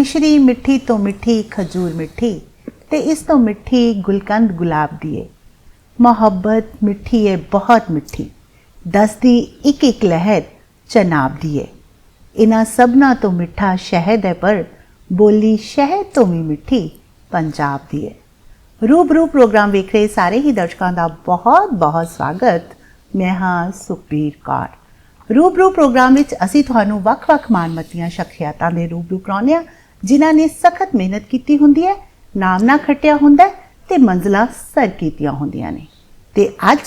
ਮਿਸ਼ਰੀ ਮਿੱਠੀ ਤੋਂ ਮਿੱਠੀ, ਖਜੂਰ ਮਿੱਠੀ ਤੇ ਇਸ ਤੋਂ ਮਿੱਠੀ ਗੁਲਕੰਦ ਗੁਲਾਬ ਦੀ ਏ। ਮੁਹੱਬਤ ਮਿੱਠੀ ਏ, ਬਹੁਤ ਮਿੱਠੀ। ਦਸਦੀ ਇੱਕ ਇੱਕ ਲਹਿਰ ਚਨਾਬ ਦੀ ਏ। ਇਨ੍ਹਾਂ ਸਭਨਾ ਤੋਂ ਮਿੱਠਾ ਸ਼ਹਿਦ ਹੈ, ਪਰ ਬੋਲੀ ਸ਼ਹਿਦ ਤੋਂ ਵੀ ਮਿੱਠੀ ਪੰਜਾਬ ਦੀ ਹੈ ਰੂਬਰੂ ਪ੍ਰੋਗਰਾਮ ਵੇਖ ਰਹੇ ਸਾਰੇ ਹੀ ਦਰਸ਼ਕਾਂ ਦਾ ਬਹੁਤ ਬਹੁਤ ਸਵਾਗਤ। ਮੈਂ ਹਾਂ ਸੁਖਬੀਰ ਕੌਰ। ਰੂਬਰੂ ਪ੍ਰੋਗਰਾਮ ਵਿੱਚ ਅਸੀਂ ਤੁਹਾਨੂੰ ਵੱਖ-ਵੱਖ ਮਾਨਮਤੀਆਂ, ਸ਼ਖਸੀਅਤਾਂ ਦੇ ਰੂਬਰੂ ਕਰਾਉਂਦੇ ਹਾਂ। ਜਿਨ੍ਹਾਂ ਨੇ ਸਖਤ ਮਿਹਨਤ ਕੀਤੀ ਹੁੰਦੀ ਹੈ, ਨਾਮ ਨਾ ਖੱਟਿਆ ਹੁੰਦਾ ਹੈ ਤੇ ਮੰਜ਼ਲਾਂ ਸਰ ਕੀਤੀਆਂ ਹੁੰਦੀਆਂ ਨੇ। ਤੇ ਅੱਜ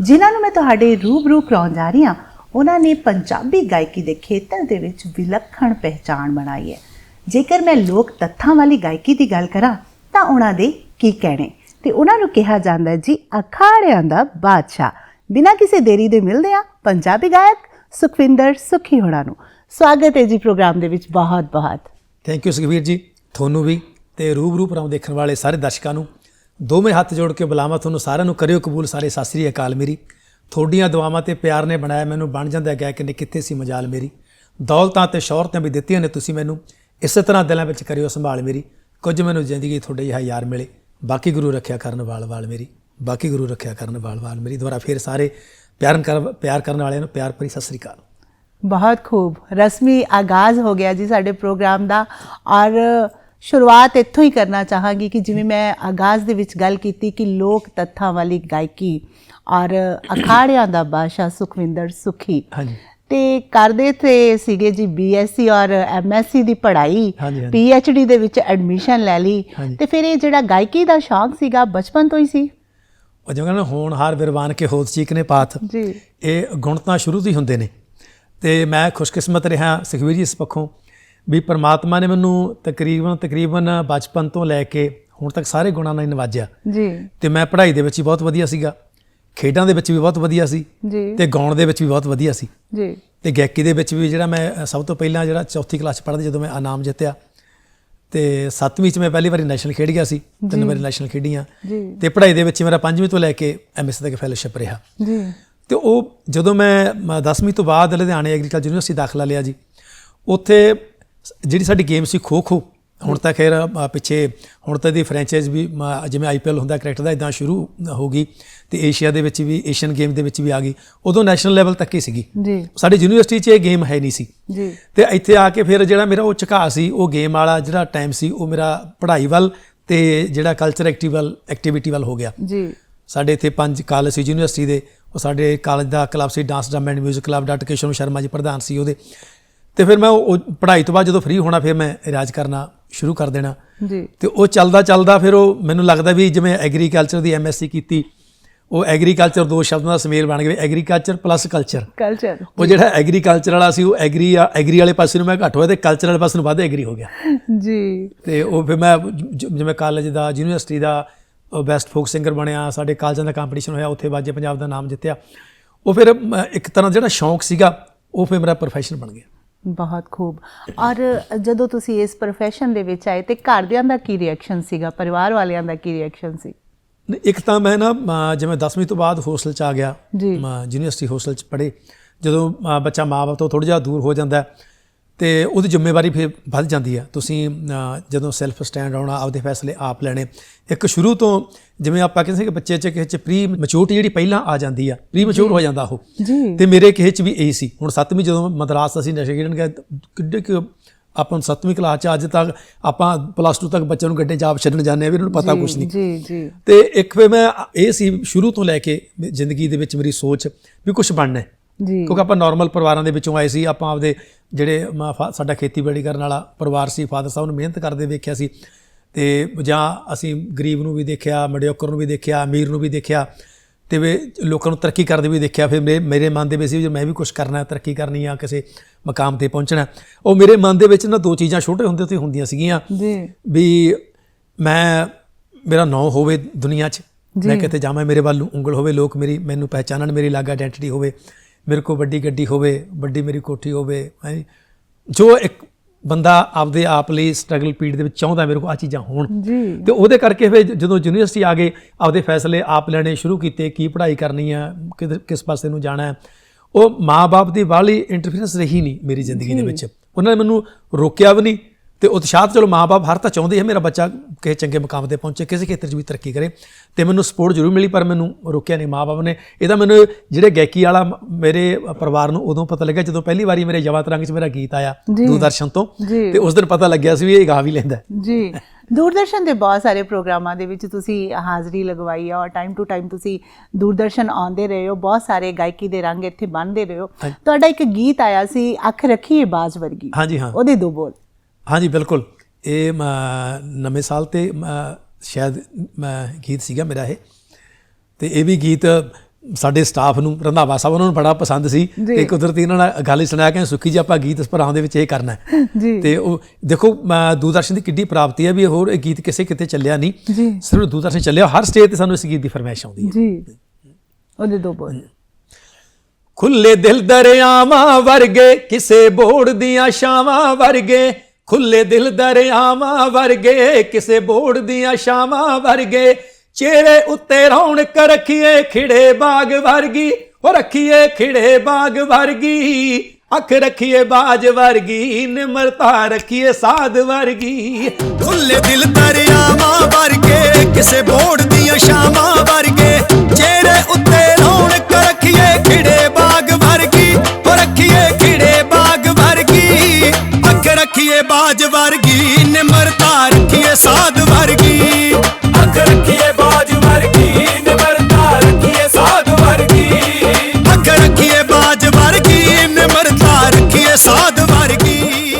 ਜਿਨ੍ਹਾਂ ਨੂੰ ਮੈਂ ਤੁਹਾਡੇ ਰੂਬਰੂ ਕਰਾਉਣ ਜਾ ਰਹੀ ਹਾਂ, ਉਹਨਾਂ ਨੇ ਪੰਜਾਬੀ ਗਾਇਕੀ ਦੇ ਖੇਤਰ ਦੇ ਵਿੱਚ ਵਿਲੱਖਣ ਪਹਿਚਾਣ ਬਣਾਈ ਹੈ। ਜੇਕਰ ਮੈਂ ਲੋਕ ਤੱਥਾਂ ਵਾਲੀ ਗਾਇਕੀ ਦੀ ਗੱਲ ਕਰਾਂ, ਤਾਂ ਉਹਨਾਂ ਦੇ ਕੀ ਕਹਿਣੇ? ਤੇ ਉਹਨਾਂ ਨੂੰ ਕਿਹਾ ਜਾਂਦਾ ਹੈ ਜੀ, ਅਖਾੜਿਆਂ ਦਾ ਬਾਦਸ਼ਾਹ। ਬਿਨਾਂ ਕਿਸੇ ਦੇਰੀ ਦੇ ਮਿਲਦੇ ਆ ਪੰਜਾਬੀ ਗਾਇਕ ਸੁਖਵਿੰਦਰ ਸੁਖੀ ਹੋਣਾ ਨੂੰ। ਸਵਾਗਤ ਹੈ ਜੀ ਪ੍ਰੋਗਰਾਮ ਦੇ ਵਿੱਚ ਬਹੁਤ ਬਹੁਤ ਥੈਂਕ ਯੂ ਸੁਖਵੀਰ ਜੀ ਤੁਹਾਨੂੰ ਵੀ ਤੇ ਰੂਬਰੂ ਪ੍ਰੋਗਰਾਮ ਦੇਖਣ ਵਾਲੇ ਸਾਰੇ ਦਰਸ਼ਕਾਂ ਨੂੰ ਦੋਵੇਂ ਹੱਥ ਜੋੜ ਕੇ ਬੁਲਾਵਾਂ ਤੁਹਾਨੂੰ ਸਾਰਿਆਂ ਨੂੰ ਕਰਿਓ ਕਬੂਲ ਸਾਰੇ ਸਤਿ ਸ੍ਰੀ ਅਕਾਲ ਮੇਰੀ ਤੁਹਾਡੀਆਂ ਦੁਆਵਾਂ ਤੇ ਪਿਆਰ ਨੇ ਬਣਾਇਆ ਮੈਨੂੰ ਬਣ ਜਾਂਦਾ ਗਿਆ ਕਿ ਨੇ ਕਿੱਥੇ ਸੀ ਮਜਾਲ ਮੇਰੀ ਦੌਲਤਾਂ ਤੇ ਸ਼ੌਹਰਤਾਂ ਵੀ ਦਿੱਤੀਆਂ ਨੇ ਤੁਸੀਂ ਮੈਨੂੰ ਇਸੇ ਤਰ੍ਹਾਂ ਦਿਲਾਂ ਵਿੱਚ ਕਰਿਓ ਸੰਭਾਲ ਮੇਰੀ ਕੁਝ ਮੈਨੂੰ ਜ਼ਿੰਦਗੀ ਤੁਹਾਡੇ ਜਿਹਾ ਯਾਰ ਮਿਲੇ ਬਾਕੀ ਗੁਰੂ ਰੱਖਿਆ ਕਰਨ ਵਾਲ ਵਾਲ ਮੇਰੀ ਬਾਕੀ ਗੁਰੂ ਰੱਖਿਆ ਕਰਨ ਵਾਲ ਵਾਲ ਮੇਰੀ ਦੁਆਰਾ ਫਿਰ ਸਾਰੇ ਪਿਆਰ ਕਰ ਪਿਆਰ ਕਰਨ ਵਾਲਿਆਂ ਨੂੰ ਪਿਆਰ ਭਰੀ ਸਤਿ ਸ੍ਰੀ ਅਕਾਲ ਬਹੁਤ ਖੂਬ। ਰਸਮੀ ਆਗਾਜ਼ ਹੋ ਗਿਆ ਜੀ ਸਾਡੇ ਪ੍ਰੋਗਰਾਮ ਦਾ। ਔਰ ਸ਼ੁਰੂਆਤ ਇੱਥੋਂ ਹੀ ਕਰਨਾ ਚਾਹਾਂਗੀ ਕਿ ਜਿਵੇਂ ਮੈਂ ਆਗਾਜ਼ ਦੇ ਵਿੱਚ ਗੱਲ ਕੀਤੀ ਕਿ ਲੋਕ ਤੱਥਾਂ ਵਾਲੀ ਗਾਇਕੀ ਔਰ ਅਖਾੜਿਆਂ ਦਾ ਬਾਦਸ਼ਾਹ ਸੁਖਵਿੰਦਰ ਸੁਖੀ। ਹਾਂਜੀ। ਤੇ ਕਰਦੇ ਤੇ ਸੀਗੇ ਜੀ ਬੀਐਸਸੀ ਔਰ ਐਮਐਸਸੀ ਦੀ ਪੜ੍ਹਾਈ। ਪੀਐਚਡੀ ਦੇ ਵਿੱਚ ਐਡਮਿਸ਼ਨ ਲੈ ਲਈ। ਤੇ ਫਿਰ ਇਹ ਜਿਹੜਾ ਗਾਇਕੀ ਦਾ ਸ਼ੌਂਕ ਸੀਗਾ ਬਚਪਨ ਤੋਂ ਹੀ ਸੀ? ਉਹ ਜਿਵੇਂ ਕਹਿੰਦੇ ਹੋਣਹਾਰ ਵਿਰਵਾਨ ਕੇ ਹੋਤ ਚੀਕ ਨੇ ਪਾਥ ਜੀ। ਇਹ ਗੁਣ ਤਾਂ ਸ਼ੁਰੂ ਤੋਂ ਹੀ ਹੁੰਦੇ ਨੇ। ਤੇ ਮੈਂ ਖੁਸ਼ਕਿਸਮਤ ਰਿਹਾ ਸੁਖਵੀਰ ਜੀ ਇਸ ਪੱਖੋਂ ਵੀ ਪ੍ਰਮਾਤਮਾ ਨੇ ਮੈਨੂੰ ਤਕਰੀਬਨ ਤਕਰੀਬਨ ਬਚਪਨ ਤੋਂ ਲੈ ਕੇ ਹੁਣ ਤੱਕ ਸਾਰੇ ਗੁਣਾਂ ਨਾਲ ਨਵਾਜਿਆ ਜੀ। ਤੇ ਮੈਂ ਪੜ੍ਹਾਈ ਦੇ ਵਿੱਚ ਵੀ ਬਹੁਤ ਵਧੀਆ ਸੀਗਾ। ਖੇਡਾਂ ਦੇ ਵਿੱਚ ਵੀ ਬਹੁਤ ਵਧੀਆ ਸੀ। ਜੀ। ਤੇ ਗਾਉਣ ਦੇ ਵਿੱਚ ਵੀ ਬਹੁਤ ਵਧੀਆ ਸੀ। ਜੀ। ਤੇ ਗਾਇਕੀ ਦੇ ਵਿੱਚ ਵੀ ਜਿਹੜਾ ਮੈਂ ਸਭ ਤੋਂ ਪਹਿਲਾਂ ਜਿਹੜਾ ਚੌਥੀ ਕਲਾਸ ਚ ਪੜ੍ਹਦੇ ਜਦੋਂ ਮੈਂ ਇਨਾਮ ਜਿੱਤਿਆ ਤੇ ਸੱਤਵੀਂ ਚ ਮੈਂ ਪਹਿਲੀ ਵਾਰੀ ਨੈਸ਼ਨਲ ਖੇਡ ਗਿਆ ਸੀ। ਤਿੰਨ ਵਾਰੀ ਨੈਸ਼ਨਲ ਖੇਡੀਆਂ। ਤੇ ਪੜ੍ਹਾਈ ਦੇ ਵਿੱਚ ਮੇਰਾ ਪੰਜਵੀਂ ਤੋਂ ਲੈ ਕੇ ਐਮਐਸ ਤੱਕ ਫੈਲੋਸ਼ਿਪ ਰਿਹਾ। ਜੀ। ਤੇ ਉਹ ਜਦੋਂ ਮੈਂ 10ਵੀਂ ਤੋਂ ਬਾਅਦ ਲੁਧਿਆਣੇ ਐਗਰੀਕਲਚਰ ਯੂਨੀਵਰਸਿਟੀ ਦਾਖਲਾ ਲਿਆ ਜੀ ਉੱਥੇ ਜਿਹੜੀ ਸਾਡੀ ਗੇਮ ਸੀ ਖੋ ਖੋ ਹੁਣ ਤਾਂ ਖੈਰ ਪਿੱਛੇ ਹੁਣ ਤਾਂ ਦੀ ਫਰੈਂਚਾਈਜ਼ ਵੀ ਜਿਵੇਂ ਆਈਪੀਐਲ ਹੁੰਦਾ ਕ੍ਰਿਕਟ ਦਾ ਇਦਾਂ ਸ਼ੁਰੂ ਹੋ ਗਈ ਤੇ ਏਸ਼ੀਆ ਦੇ ਵਿੱਚ ਵੀ ਏਸ਼ੀਅਨ ਗੇਮ ਦੇ ਵਿੱਚ ਵੀ ਆ ਗਈ। ਉਦੋਂ ਨੈਸ਼ਨਲ ਲੈਵਲ ਤੱਕ ਹੀ ਸੀਗੀ। ਜੀ। ਸਾਡੀ ਯੂਨੀਵਰਸਿਟੀ 'ਚ ਇਹ ਗੇਮ ਹੈ ਨਹੀਂ ਸੀ। ਜੀ। ਤੇ ਇੱਥੇ ਆ ਕੇ ਫਿਰ ਜਿਹੜਾ ਮੇਰਾ ਉਹ ਝੁਕਾਅ ਸੀ ਉਹ ਗੇਮ ਵਾਲਾ ਜਿਹੜਾ ਟਾਈਮ ਸੀ ਉਹ ਮੇਰਾ ਪੜ੍ਹਾਈ ਵੱਲ ਤੇ ਜਿਹੜਾ ਕਲਚਰ ਐਕਟੀਵਲ ਐਕਟੀਵਿਟੀ ਵੱਲ ਹੋ ਗਿਆ। ਜੀ। ਸਾਡੇ ਇੱਥੇ ਪੰਜ ਕਾਲਜ ਸੀ ਯੂਨੀਵਰਸਿਟੀ ਦੇ ਉਹ ਸਾਡੇ ਕਾਲਜ ਦਾ club C dance drum and 뮤직 club doctor Keshav Sharma ji ਪ੍ਰਧਾਨ ਸੀ ਉਹਦੇ। ਤੇ ਫਿਰ ਮੈਂ ਉਹ ਪੜ੍ਹਾਈ ਤੋਂ ਬਾਅਦ ਜਦੋਂ ਫ੍ਰੀ ਹੋਣਾ ਫਿਰ ਮੈਂ ਇਲਾਜ ਕਰਨਾ ਸ਼ੁਰੂ ਕਰ ਦੇਣਾ। ਜੀ। ਤੇ ਉਹ ਚੱਲਦਾ ਚੱਲਦਾ ਫਿਰ ਉਹ ਮੈਨੂੰ ਲੱਗਦਾ ਵੀ ਜਿਵੇਂ ਐਗਰੀਕਲਚਰ ਦੀ ਐਮਐਸਸੀ ਕੀਤੀ ਉਹ ਐਗਰੀਕਲਚਰ ਦੋ ਸ਼ਬਦਾਂ ਦਾ ਸਮੇਲ ਬਣ ਗਿਆ ਐਗਰੀਕਲਚਰ ਪਲੱਸ ਕਲਚਰ ਕਲਚਰ ਉਹ ਜਿਹੜਾ ਐਗਰੀਕਲਚਰ ਵਾਲਾ ਸੀ ਉਹ ਐਗਰੀ ਐਗਰੀ ਵਾਲੇ ਪਾਸੇ ਨੂੰ ਮੈਂ ਘੱਟ ਹੋਇਆ ਤੇ ਕਲਚਰ ਵਾਲੇ ਪਾਸੇ ਨੂੰ ਵੱਧ ਐਗਰੀ ਹੋ ਗਿਆ। ਜੀ। ਤੇ ਉਹ ਫਿਰ ਮੈਂ ਜਿਵੇਂ ਕਾਲਜ ਦਾ ਯੂਨੀਵਰਸਿਟੀ ਦਾ ਬੈਸਟ ਫੋਕ ਸਿੰਗਰ ਬਣਿਆ ਸਾਡੇ ਕਾਲਜਾਂ ਦਾ ਕੰਪੀਟੀਸ਼ਨ ਹੋਇਆ ਉੱਥੇ ਬਾਜੇ ਪੰਜਾਬ ਦਾ ਨਾਮ ਜਿੱਤਿਆ। ਉਹ ਫਿਰ ਇੱਕ ਤਰ੍ਹਾਂ ਜਿਹੜਾ ਸ਼ੌਂਕ ਸੀਗਾ ਉਹ ਫਿਰ ਮੇਰਾ ਪ੍ਰੋਫੈਸ਼ਨ ਬਣ ਗਿਆ। ਬਹੁਤ ਖੂਬ। ਔਰ ਜਦੋਂ ਤੁਸੀਂ ਇਸ profession ਦੇ ਵਿੱਚ ਆਏ ਤੇ ਘਰਦਿਆਂ ਦਾ ਕੀ ਰਿਐਕਸ਼ਨ ਸੀਗਾ? ਪਰਿਵਾਰ ਵਾਲਿਆਂ ਦਾ ਕੀ ਰਿਐਕਸ਼ਨ ਸੀ? ਇੱਕ ਤਾਂ ਮੈਂ ਨਾ ਜਿਵੇਂ 10ਵੀਂ ਤੋਂ ਬਾਅਦ ਹੋਸਟਲ ਚ ਆ ਗਿਆ ਜੀ। ਯੂਨੀਵਰਸਿਟੀ ਹੋਸਟਲ ਚ ਪੜ੍ਹੇ ਜਦੋਂ ਬੱਚਾ ਮਾਂ-ਬਾਪ ਤੋਂ ਥੋੜਾ ਜਿਹਾ ਦੂਰ ਹੋ ਜਾਂਦਾ ਹੈ, ਤੇ ਉਹਦੀ ਜ਼ਿੰਮੇਵਾਰੀ ਫਿਰ ਵੱਧ ਜਾਂਦੀ ਹੈ ਤੁਸੀਂ ਜਦੋਂ ਸੈਲਫ ਸਟੈਂਡ ਆਉਣਾ ਆਪਦੇ ਫੈਸਲੇ ਆਪ ਲੈਣੇ। ਇੱਕ ਸ਼ੁਰੂ ਤੋਂ ਜਿਵੇਂ ਆਪਾਂ ਕਹਿੰਦੇ ਸੀ ਕਿ ਬੱਚੇ ਚ ਕਿਸੇ ਚ ਪ੍ਰੀ ਮੈਚੁਰਿਟੀ ਜਿਹੜੀ ਪਹਿਲਾਂ ਆ ਜਾਂਦੀ ਆ ਪ੍ਰੀ ਮੈਚੁਰ ਹੋ ਜਾਂਦਾ ਉਹ। ਤੇ ਮੇਰੇ ਕਿਸੇ ਚ ਵੀ ਇਹੀ ਸੀ। ਹੁਣ 7ਵੀਂ ਜਦੋਂ ਮਦਰਾਸ ਅਸੀਂ ਨਸ਼ੇ ਖੇਡਣ ਗਏ ਕਿੱਡੇ ਕਿ ਆਪਾਂ ਨੂੰ 7ਵੀਂ ਕਲਾਸ ਚ ਅੱਜ ਤੱਕ ਆਪਾਂ ਪਲੱਸ 2 ਤੱਕ ਬੱਚਿਆਂ ਨੂੰ ਗੱਡੇ ਚ ਆਪ ਛੱਡਣ ਜਾਂਦੇ ਆ ਵੀ ਇਹਨਾਂ ਨੂੰ ਪਤਾ ਕੁਝ ਨਹੀਂ। ਜੀ ਜੀ। ਤੇ ਇੱਕ ਫੇ ਮੈਂ ਇਹ ਸੀ ਸ਼ੁਰੂ ਤੋਂ ਲੈ ਕੇ ਜ਼ਿੰਦਗੀ ਦੇ ਵਿੱਚ ਮੇਰੀ ਸੋਚ ਵੀ ਕੁਝ ਬਣਨਾ ਹੈ। ਕਿਉਂਕਿ ਆਪਾਂ ਨਾਰਮਲ ਪਰਿਵਾਰਾਂ ਦੇ ਵਿੱਚੋਂ ਆਏ ਸੀ ਆਪਾਂ ਆਪਦੇ ਜਿਹੜੇ ਸਾਡਾ ਖੇਤੀਬਾੜੀ ਕਰਨ ਵਾਲਾ ਪਰਿਵਾਰ ਸੀ ਫਾਦਰ ਸਾਹਿਬ ਨੂੰ ਮਿਹਨਤ ਕਰਦੇ ਵੇਖਿਆ ਸੀ। ਤੇ ਜਾਂ ਅਸੀਂ ਗਰੀਬ ਨੂੰ ਵੀ ਦੇਖਿਆ ਮਡਿਓਕਰ ਨੂੰ ਵੀ ਦੇਖਿਆ ਅਮੀਰ ਨੂੰ ਵੀ ਦੇਖਿਆ ਤੇ ਵੇ ਲੋਕਾਂ ਨੂੰ ਤਰੱਕੀ ਕਰਦੇ ਵੀ ਦੇਖਿਆ। ਫਿਰ ਮੇਰੇ ਮੇਰੇ ਮਨ ਦੇ ਵਿੱਚ ਸੀ ਵੀ ਜੇ ਮੈਂ ਵੀ ਕੁਝ ਕਰਨਾ ਹੈ ਤਰੱਕੀ ਕਰਨੀ ਆ ਕਿਸੇ ਮਕਾਮ ਤੇ ਪਹੁੰਚਣਾ। ਉਹ ਮੇਰੇ ਮਨ ਦੇ ਵਿੱਚ ਨਾ ਦੋ ਚੀਜ਼ਾਂ ਛੋਟੇ ਹੁੰਦੇ ਤੋਂ ਹੁੰਦੀਆਂ ਸੀਗੀਆਂ। ਜੀ। ਵੀ ਮੈਂ ਮੇਰਾ ਨਾਂ ਹੋਵੇ ਦੁਨੀਆ 'ਚ ਮੈਂ ਕਿਤੇ ਜਾਵਾਂ ਮੇਰੇ ਵੱਲ ਉਂਗਲ ਹੋਵੇ ਲੋਕ ਮੇਰੀ ਮੈਨੂੰ ਪਹਿਚਾਨਣ ਮੇਰੀ ਅਲੱਗ ਆਇਡੈਂਟੀਟੀ ਹੋਵੇ ਮੇਰੇ ਕੋਲ ਵੱਡੀ ਗੱਡੀ ਹੋਵੇ ਵੱਡੀ ਮੇਰੀ ਕੋਠੀ ਹੋਵੇ ਹੈਂ। ਜੋ ਇੱਕ ਬੰਦਾ ਆਪਦੇ ਆਪ ਲਈ ਸਟਰਗਲ ਪੀਰੀਅਡ ਦੇ ਵਿੱਚ ਚਾਹੁੰਦਾ ਮੇਰੇ ਕੋਲ ਆ ਚੀਜ਼ਾਂ ਹੋਣ। ਤੇ ਉਹਦੇ ਕਰਕੇ ਫਿਰ ਜਦੋਂ ਯੂਨੀਵਰਸਿਟੀ ਆ ਗਏ ਆਪਦੇ ਫੈਸਲੇ ਆਪ ਲੈਣੇ ਸ਼ੁਰੂ ਕੀਤੇ ਕੀ ਪੜ੍ਹਾਈ ਕਰਨੀ ਆ ਕਿਸ ਪਾਸੇ ਨੂੰ ਜਾਣਾ ਹੈ। ਉਹ ਮਾਪੇ ਦੀ ਵਾਲੀ ਇੰਟਰਫੇਰੈਂਸ ਰਹੀ ਨਹੀਂ ਮੇਰੀ ਜ਼ਿੰਦਗੀ ਦੇ ਵਿੱਚ। ਉਹਨਾਂ ਨੇ ਮੈਨੂੰ ਰੋਕਿਆ ਵੀ ਨਹੀਂ। ਤੇ ਉਤਸ਼ਾਹ ਚਲੋ ਮਾਪੇ ਹਰ ਤਾਂ ਚਾਹੁੰਦੇ ਹੈ ਮੇਰਾ ਬੱਚਾ ਕਿਸੇ ਚੰਗੇ ਮੁਕਾਮ ਤੇ ਪਹੁੰਚੇ ਕਿਸੇ ਖੇਤਰ 'ਚ ਵੀ ਤਰੱਕੀ ਕਰੇ ਤੇ ਮੈਨੂੰ ਸਪੋਰਟ ਜ਼ਰੂਰ ਮਿਲੀ ਪਰ ਮੈਨੂੰ ਰੋਕਿਆ ਨਹੀਂ ਮਾਪੇ ਨੇ ਇਹਦਾ ਮੈਨੂੰ ਜਿਹੜੇ ਗਾਇਕੀ ਵਾਲਾ ਮੇਰੇ ਪਰਿਵਾਰ ਨੂੰ ਉਦੋਂ ਪਤਾ ਲੱਗਿਆ ਜਦੋਂ ਪਹਿਲੀ ਵਾਰੀ ਮੇਰੇ ਜਵਾ ਤਰੰਗ 'ਚ ਮੇਰਾ ਗੀਤ ਆਇਆ। ਦੂਰਦਰਸ਼ਨ ਤੋਂ। ਤੇ ਉਸ ਦਿਨ ਪਤਾ ਲੱਗਿਆ ਸੀ ਵੀ ਇਹ ਗਾ ਵੀ ਲੈਂਦਾ। ਜੀ ਦੂਰਦਰਸ਼ਨ ਦੇ ਬਹੁਤ ਸਾਰੇ ਪ੍ਰੋਗਰਾਮਾਂ ਦੇ ਵਿੱਚ ਤੁਸੀਂ ਹਾਜ਼ਰੀ ਲਗਵਾਈ ਹੈ ਔਰ ਟਾਈਮ ਟੂ ਟਾਈਮ ਤੁਸੀਂ ਦੂਰਦਰਸ਼ਨ ਆਉਂਦੇ ਰਹੇ ਹੋ ਬਹੁਤ ਸਾਰੇ ਗਾਇਕੀ ਦੇ ਰੰਗ ਇੱਥੇ ਬੰਨਦੇ ਰਹੇ ਹੋ। ਤੁਹਾਡਾ ਇੱਕ ਗੀਤ ਆਇਆ ਸੀ ਅੱਖ ਰੱਖੀਏ ਬਾਜ ਵਰਗੀ ਹਾਂਜੀ ਹਾਂ ਉਹਦੇ ਦੋ ਬੋਲ ਹਾਂਜੀ ਬਿਲਕੁਲ। ਇਹ ਨਵੇਂ ਸਾਲ ਤੇ ਸ਼ਾਇਦ ਗੀਤ ਸੀਗਾ ਮੇਰਾ ਇਹ। ਤੇ ਇਹ ਵੀ ਗੀਤ ਸਾਡੇ ਸਟਾਫ ਨੂੰ ਰੰਧਾਵਾ ਸਾਹਿਬ ਉਹਨਾਂ ਨੂੰ ਬੜਾ ਪਸੰਦ ਸੀ। ਤੇ ਕੁਦਰਤੀ ਇਹਨਾਂ ਨਾਲ ਗੱਲ ਹੀ ਸੁਣਾਇਆ ਕਿ ਸੁੱਖੀ ਜੀ ਆਪਾਂ ਗੀਤ ਇਸ ਭਰਾਵਾਂ ਦੇ ਵਿੱਚ ਇਹ ਕਰਨਾ ਤੇ ਉਹ ਦੇਖੋ ਮ, ਦੂਰਦਰਸ਼ਨ ਦੀ ਕਿੱਡੀ ਪ੍ਰਾਪਤੀ ਹੈ ਵੀ ਹੋਰ ਇਹ ਗੀਤ ਕਿਸੇ ਕਿਤੇ ਚੱਲਿਆ ਨਹੀਂ। ਸਿਰਫ ਦੂਰਦਰਸ਼ਨ ਚੱਲਿਆ ਹਰ ਸਟੇਜ ਤੇ ਸਾਨੂੰ ਇਸ ਗੀਤ ਦੀ ਫਰਮਾਇਸ਼ ਆਉਂਦੀ ਹੈ। ਜੀ। ਉਹਦੇ ਦੋ ਬੋਲ। ਖੁੱਲੇ ਦਿਲ ਦਰਿਆਵਾਂ ਵਰਗੇ ਕਿਸੇ ਬੋੜ ਦੀਆਂ ਛਾਵਾਂ ਵਰਗੇ ਖੁੱਲੇ ਦਿਲ ਦਰਿਆਵਾਂ ਵਰਗੇ, ਕਿਸੇ ਬੋੜ ਦੀਆਂ ਛਾਵਾਂ ਵਰਗੇ। ਚਿਹਰੇ ਉੱਤੇ ਰੌਣਕ ਰੱਖੀਏ, ਖਿੜੇ ਬਾਗ ਵਰਗੀ। ਉਹ ਰੱਖੀਏ, ਖਿੜੇ ਬਾਗ ਵਰਗੀ। ਅੱਖ ਰੱਖੀਏ, ਬਾਜ ਵਰਗੀ। ਨਿਮਰਤਾ ਰੱਖੀਏ, ਸਾਧ ਵਰਗੀ। ਖੁੱਲੇ ਦਿਲ ਦਰਿਆਵਾਂ ਵਰਗੇ, ਕਿਸੇ ਬੋੜ ਦੀਆਂ ਸ਼ਾਮਾਂ ਵਰਗੇ। ਚਿਹਰੇ ਉੱਤੇ ਰੌਣਕ ਰੱਖੀਏ, ਖਿੜੇ ਬਾਗ ਰੱਖੀਏ ਬਾਜ ਵਰਗੀ ਨਿਮਰਤਾ ਰੱਖੀਏ ਸਾਧ ਵਰਗੀ। ਅੱਖ ਰੱਖੀਏ ਬਾਜ ਵਰਗੀ ਨਿਮਰਤਾ ਰੱਖੀਏ ਸਾਧ ਵਰਗੀ। ਅੱਖ ਰੱਖੀਏ ਬਾਜ ਵਰਗੀ ਨਿਮਰਤਾ ਰੱਖੀਏ ਸਾਧ ਵਰਗੀ।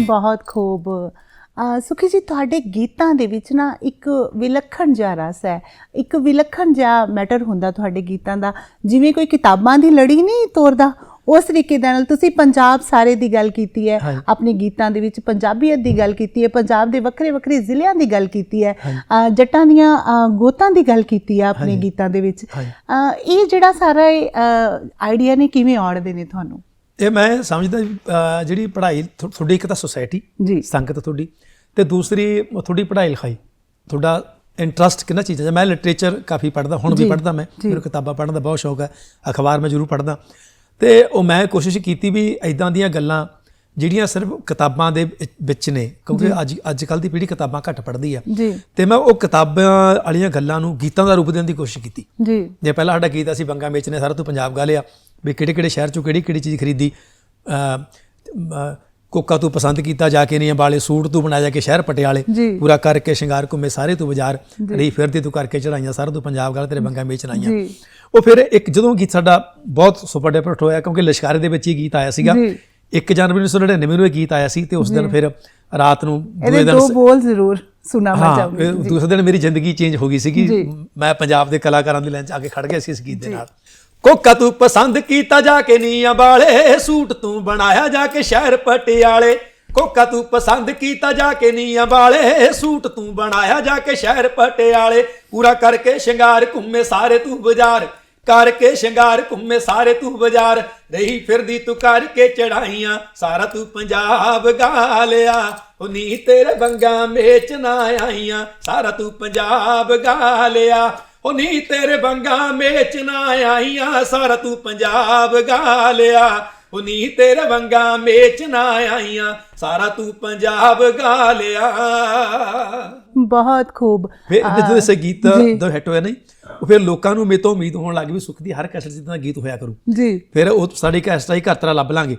ਬਹੁਤ ਖੂਬ। ਅਹ ਸੁਖੀ ਜੀ ਤੁਹਾਡੇ ਗੀਤਾਂ ਦੇ ਵਿੱਚ ਨਾ ਇੱਕ ਵਿਲੱਖਣ ਜਿਹਾ ਰਸ ਹੈ। ਇੱਕ ਵਿਲੱਖਣ ਜਿਹਾ ਮੈਟਰ ਹੁੰਦਾ ਤੁਹਾਡੇ ਗੀਤਾਂ ਦਾ। ਜਿਵੇਂ ਕੋਈ ਕਿਤਾਬਾਂ ਦੀ ਲੜੀ ਨਹੀਂ ਤੋਰਦਾ ਉਸ ਤਰੀਕੇ ਦੇ ਨਾਲ ਤੁਸੀਂ ਪੰਜਾਬ ਸਾਰੇ ਦੀ ਗੱਲ ਕੀਤੀ ਹੈ। ਆਪਣੇ ਗੀਤਾਂ ਦੇ ਵਿੱਚ ਪੰਜਾਬੀਅਤ ਦੀ ਗੱਲ ਕੀਤੀ ਹੈ ਪੰਜਾਬ ਦੇ ਵੱਖਰੇ ਵੱਖਰੇ ਜ਼ਿਲ੍ਹਿਆਂ ਦੀ ਗੱਲ ਕੀਤੀ ਹੈ ਜੱਟਾਂ ਦੀਆਂ ਗੋਤਾਂ ਦੀ ਗੱਲ ਕੀਤੀ ਹੈ ਆਪਣੇ ਗੀਤਾਂ ਦੇ ਵਿੱਚ। ਇਹ ਜਿਹੜਾ ਸਾਰਾ ਆਈਡੀਆ ਨੇ ਕਿਵੇਂ ਆਉਣਦੇ ਨੇ ਤੁਹਾਨੂੰ? ਇਹ ਮੈਂ ਸਮਝਦਾ ਜਿਹੜੀ ਪੜ੍ਹਾਈ ਤੁਹਾਡੀ ਇੱਕ ਤਾਂ ਸੁਸਾਇਟੀ ਜੀ। ਸੰਗਤ ਤੁਹਾਡੀ ਤੇ ਦੂਸਰੀ ਤੁਹਾਡੀ ਪੜ੍ਹਾਈ ਲਿਖਾਈ। ਤੁਹਾਡਾ ਇੰਟਰਸਟ ਕਿੰਨਾ ਚੀਜ਼ਾਂ ਮੈਂ ਲਿਟਰੇਚਰ ਕਾਫੀ ਪੜ੍ਹਦਾ ਹੁਣ ਵੀ ਪੜ੍ਹਦਾ ਮੈਂ। ਮੈਨੂੰ ਕਿਤਾਬਾਂ ਪੜ੍ਹਨ ਦਾ ਬਹੁਤ ਸ਼ੌਕ ਹੈ ਅਖਬਾਰ ਮੈਂ ਜ਼ਰੂਰ ਪੜ੍ਹਦਾ। ਤੇ ਉਹ ਮੈਂ ਕੋਸ਼ਿਸ਼ ਕੀਤੀ ਵੀ ਐਦਾਂ ਦੀਆਂ ਗੱਲਾਂ ਜਿਹੜੀਆਂ ਸਿਰਫ ਕਿਤਾਬਾਂ ਦੇ ਵਿੱਚ- ਨੇ ਕਿਉਂਕਿ ਅੱਜ ਅੱਜ ਕੱਲ ਦੀ ਪੀੜ੍ਹੀ ਕਿਤਾਬਾਂ ਘੱਟ ਪੜ੍ਹਦੀ ਆ। ਤੇ ਮੈਂ ਉਹ ਕਿਤਾਬਾਂ ਵਾਲੀਆਂ ਗੱਲਾਂ ਨੂੰ ਗੀਤਾਂ ਦਾ ਰੂਪ ਦੇਣ ਦੀ ਕੋਸ਼ਿਸ਼ ਕੀਤੀ। ਜੀ। ਜੇ ਪਹਿਲਾ ਸਾਡਾ ਗੀਤ ਅਸੀਂ ਬੰਗਾ ਮੇਚ ਨੇ ਸਾਰਾ ਤੋਂ ਪੰਜਾਬ ਗਾ ਲਿਆ ਵੀ ਕਿਹੜੇ ਕਿਹੜੇ ਸ਼ਹਿਰ ਚੋਂ ਕਿਹੜੀ ਕਿਹੜੀ ਚੀਜ਼ ਖਰੀਦੀ ਕੋਕਾ ਤੂੰ ਪਸੰਦ ਕੀਤਾ ਜਾ ਕੇ ਨਹੀਂ ਬਾਲੇ ਸੂਟ ਤੂੰ ਬਣਾ ਜਾ ਕੇ ਸ਼ਹਿਰ ਪਟਿਆਲੇ। ਪੂਰਾ ਕਰਕੇ ਸ਼ਿੰਗਾਰ ਘੁੰਮੇ ਸਾਰੇ ਤੂੰ ਬਾਜ਼ਾਰ ਰਹੀ ਫਿਰਦੀ ਤੂੰ ਕਰਕੇ ਚੜਾਈਆਂ ਸਾਰਾ ਤੂੰ ਪੰਜਾਬ ਗਾ ਤੇਰੇ ਬੰਗਾ ਮੇਚ ਨਾਈਆਂ। ਉਹ ਫਿਰ ਇੱਕ ਜਦੋਂ ਗੀਤ ਸਾਡਾ ਬਹੁਤ ਸੁਪਰ ਡਿਪਰਟ ਹੋਇਆ ਕਿਉਂਕਿ ਲਿਸ਼ਕਾਰੇ ਦੇ ਵਿੱਚ ਹੀ ਗੀਤ ਆਇਆ ਸੀਗਾ। ਜੀ। 1 ਜਨਵਰੀ 1999 ਨੂੰ ਇਹ ਗੀਤ ਆਇਆ ਸੀ ਤੇ ਉਸ ਦਿਨ ਫਿਰ ਰਾਤ ਨੂੰ ਦੂਏ ਦੋ ਦਿਨ ਬੋਲ ਜ਼ਰੂਰ ਸੁਣਾ ਮੈਂ ਹਾਂ ਚਾਹੂੰਗੀ। ਇਹ ਦੂਸਰੇ ਦਿਨ ਮੇਰੀ ਜ਼ਿੰਦਗੀ ਚੇਂਜ ਹੋ ਗਈ ਸੀਗੀ। ਮੈਂ ਪੰਜਾਬ ਦੇ ਕਲਾਕਾਰਾਂ ਦੀ ਲਾਈਨ 'ਚ ਆ ਕੇ ਖੜ ਗਿਆ ਸੀ ਇਸ ਗੀਤ ਦੇ ਨਾਲ। ਕੋਕਾ ਤੂੰ ਪਸੰਦ ਕੀਤਾ ਜਾ ਕੇ ਨੀਆਂ ਵਾਲੇ ਸੂਟ ਤੂੰ ਬਣਾਇਆ ਜਾ ਕੇ ਸ਼ਹਿਰ ਪਟਿਆਲੇ। ਕੋਕਾ ਤੂੰ ਪਸੰਦ ਕੀਤਾ ਜਾ ਕੇ ਨੀਆਂ ਵਾਲੇ ਸੂਟ ਤੂੰ ਬਣਾਇਆ ਜਾ ਕੇ ਸ਼ਹਿਰ ਪਟਿਆਲੇ। ਪੂਰਾ ਕਰਕੇ ਸ਼ਿੰਗਾਰ ਘੁੰਮੇ ਸਾਰੇ ਤੂੰ ਬਾਜ਼ਾਰ। ਕਰਕੇ ਸ਼ਿੰਗਾਰ ਘੁੰਮੇ ਸਾਰੇ ਤੂੰ ਬਾਜ਼ਾਰ, ਰਹੀ ਫਿਰਦੀ ਤੂੰ ਕਰਕੇ ਚੜਾਈਆਂ ਸਾਰਾ ਤੂੰ ਪੰਜਾਬ ਗਾ ਲਿਆ। ਉਹ ਤੇਰੇ ਬੰਗਾ ਮੇਚ ਨਾ ਆਈਆਂ, ਸਾਰਾ ਤੂੰ ਪੰਜਾਬ ਗਾ ਲਿਆ। ਉਹ ਤੇਰੇ ਬੰਗਾ ਮੇਚ ਨਾ ਆਈਆਂ, ਸਾਰਾ ਤੂੰ ਪੰਜਾਬ ਗਾ ਲਿਆ। ਉਹ ਨੀ ਤੇਰੇ ਬੰਗਾ ਮੇਚ ਨਾ ਆਈਆਂ ਸਾਰਾ ਤੂੰ ਪੰਜਾਬ ਗਾ ਲਿਆ। ਬਹੁਤ ਖੂਬ। ਫਿਰ ਜਦੋਂ ਇਸ ਗੀਤ। ਦਾ ਹਿੱਟ ਹੋਇਆ ਨਹੀਂ ਉਹ ਫਿਰ ਲੋਕਾਂ ਨੂੰ ਮੇਰੇ ਤੋਂ ਉਮੀਦ ਹੋਣ ਲੱਗ ਵੀ ਸੁਖ ਦੀ ਹਰ ਕਸਰ ਜਿੱਦਾਂ ਗੀਤ ਹੋਇਆ ਕਰੂ। ਜੀ। ਫਿਰ ਉਹ ਸਾਡੀ ਕੈਸਟਾ ਹੀ ਘਰ ਤਰ੍ਹਾਂ ਲੱਭ ਲਾਂਗੇ।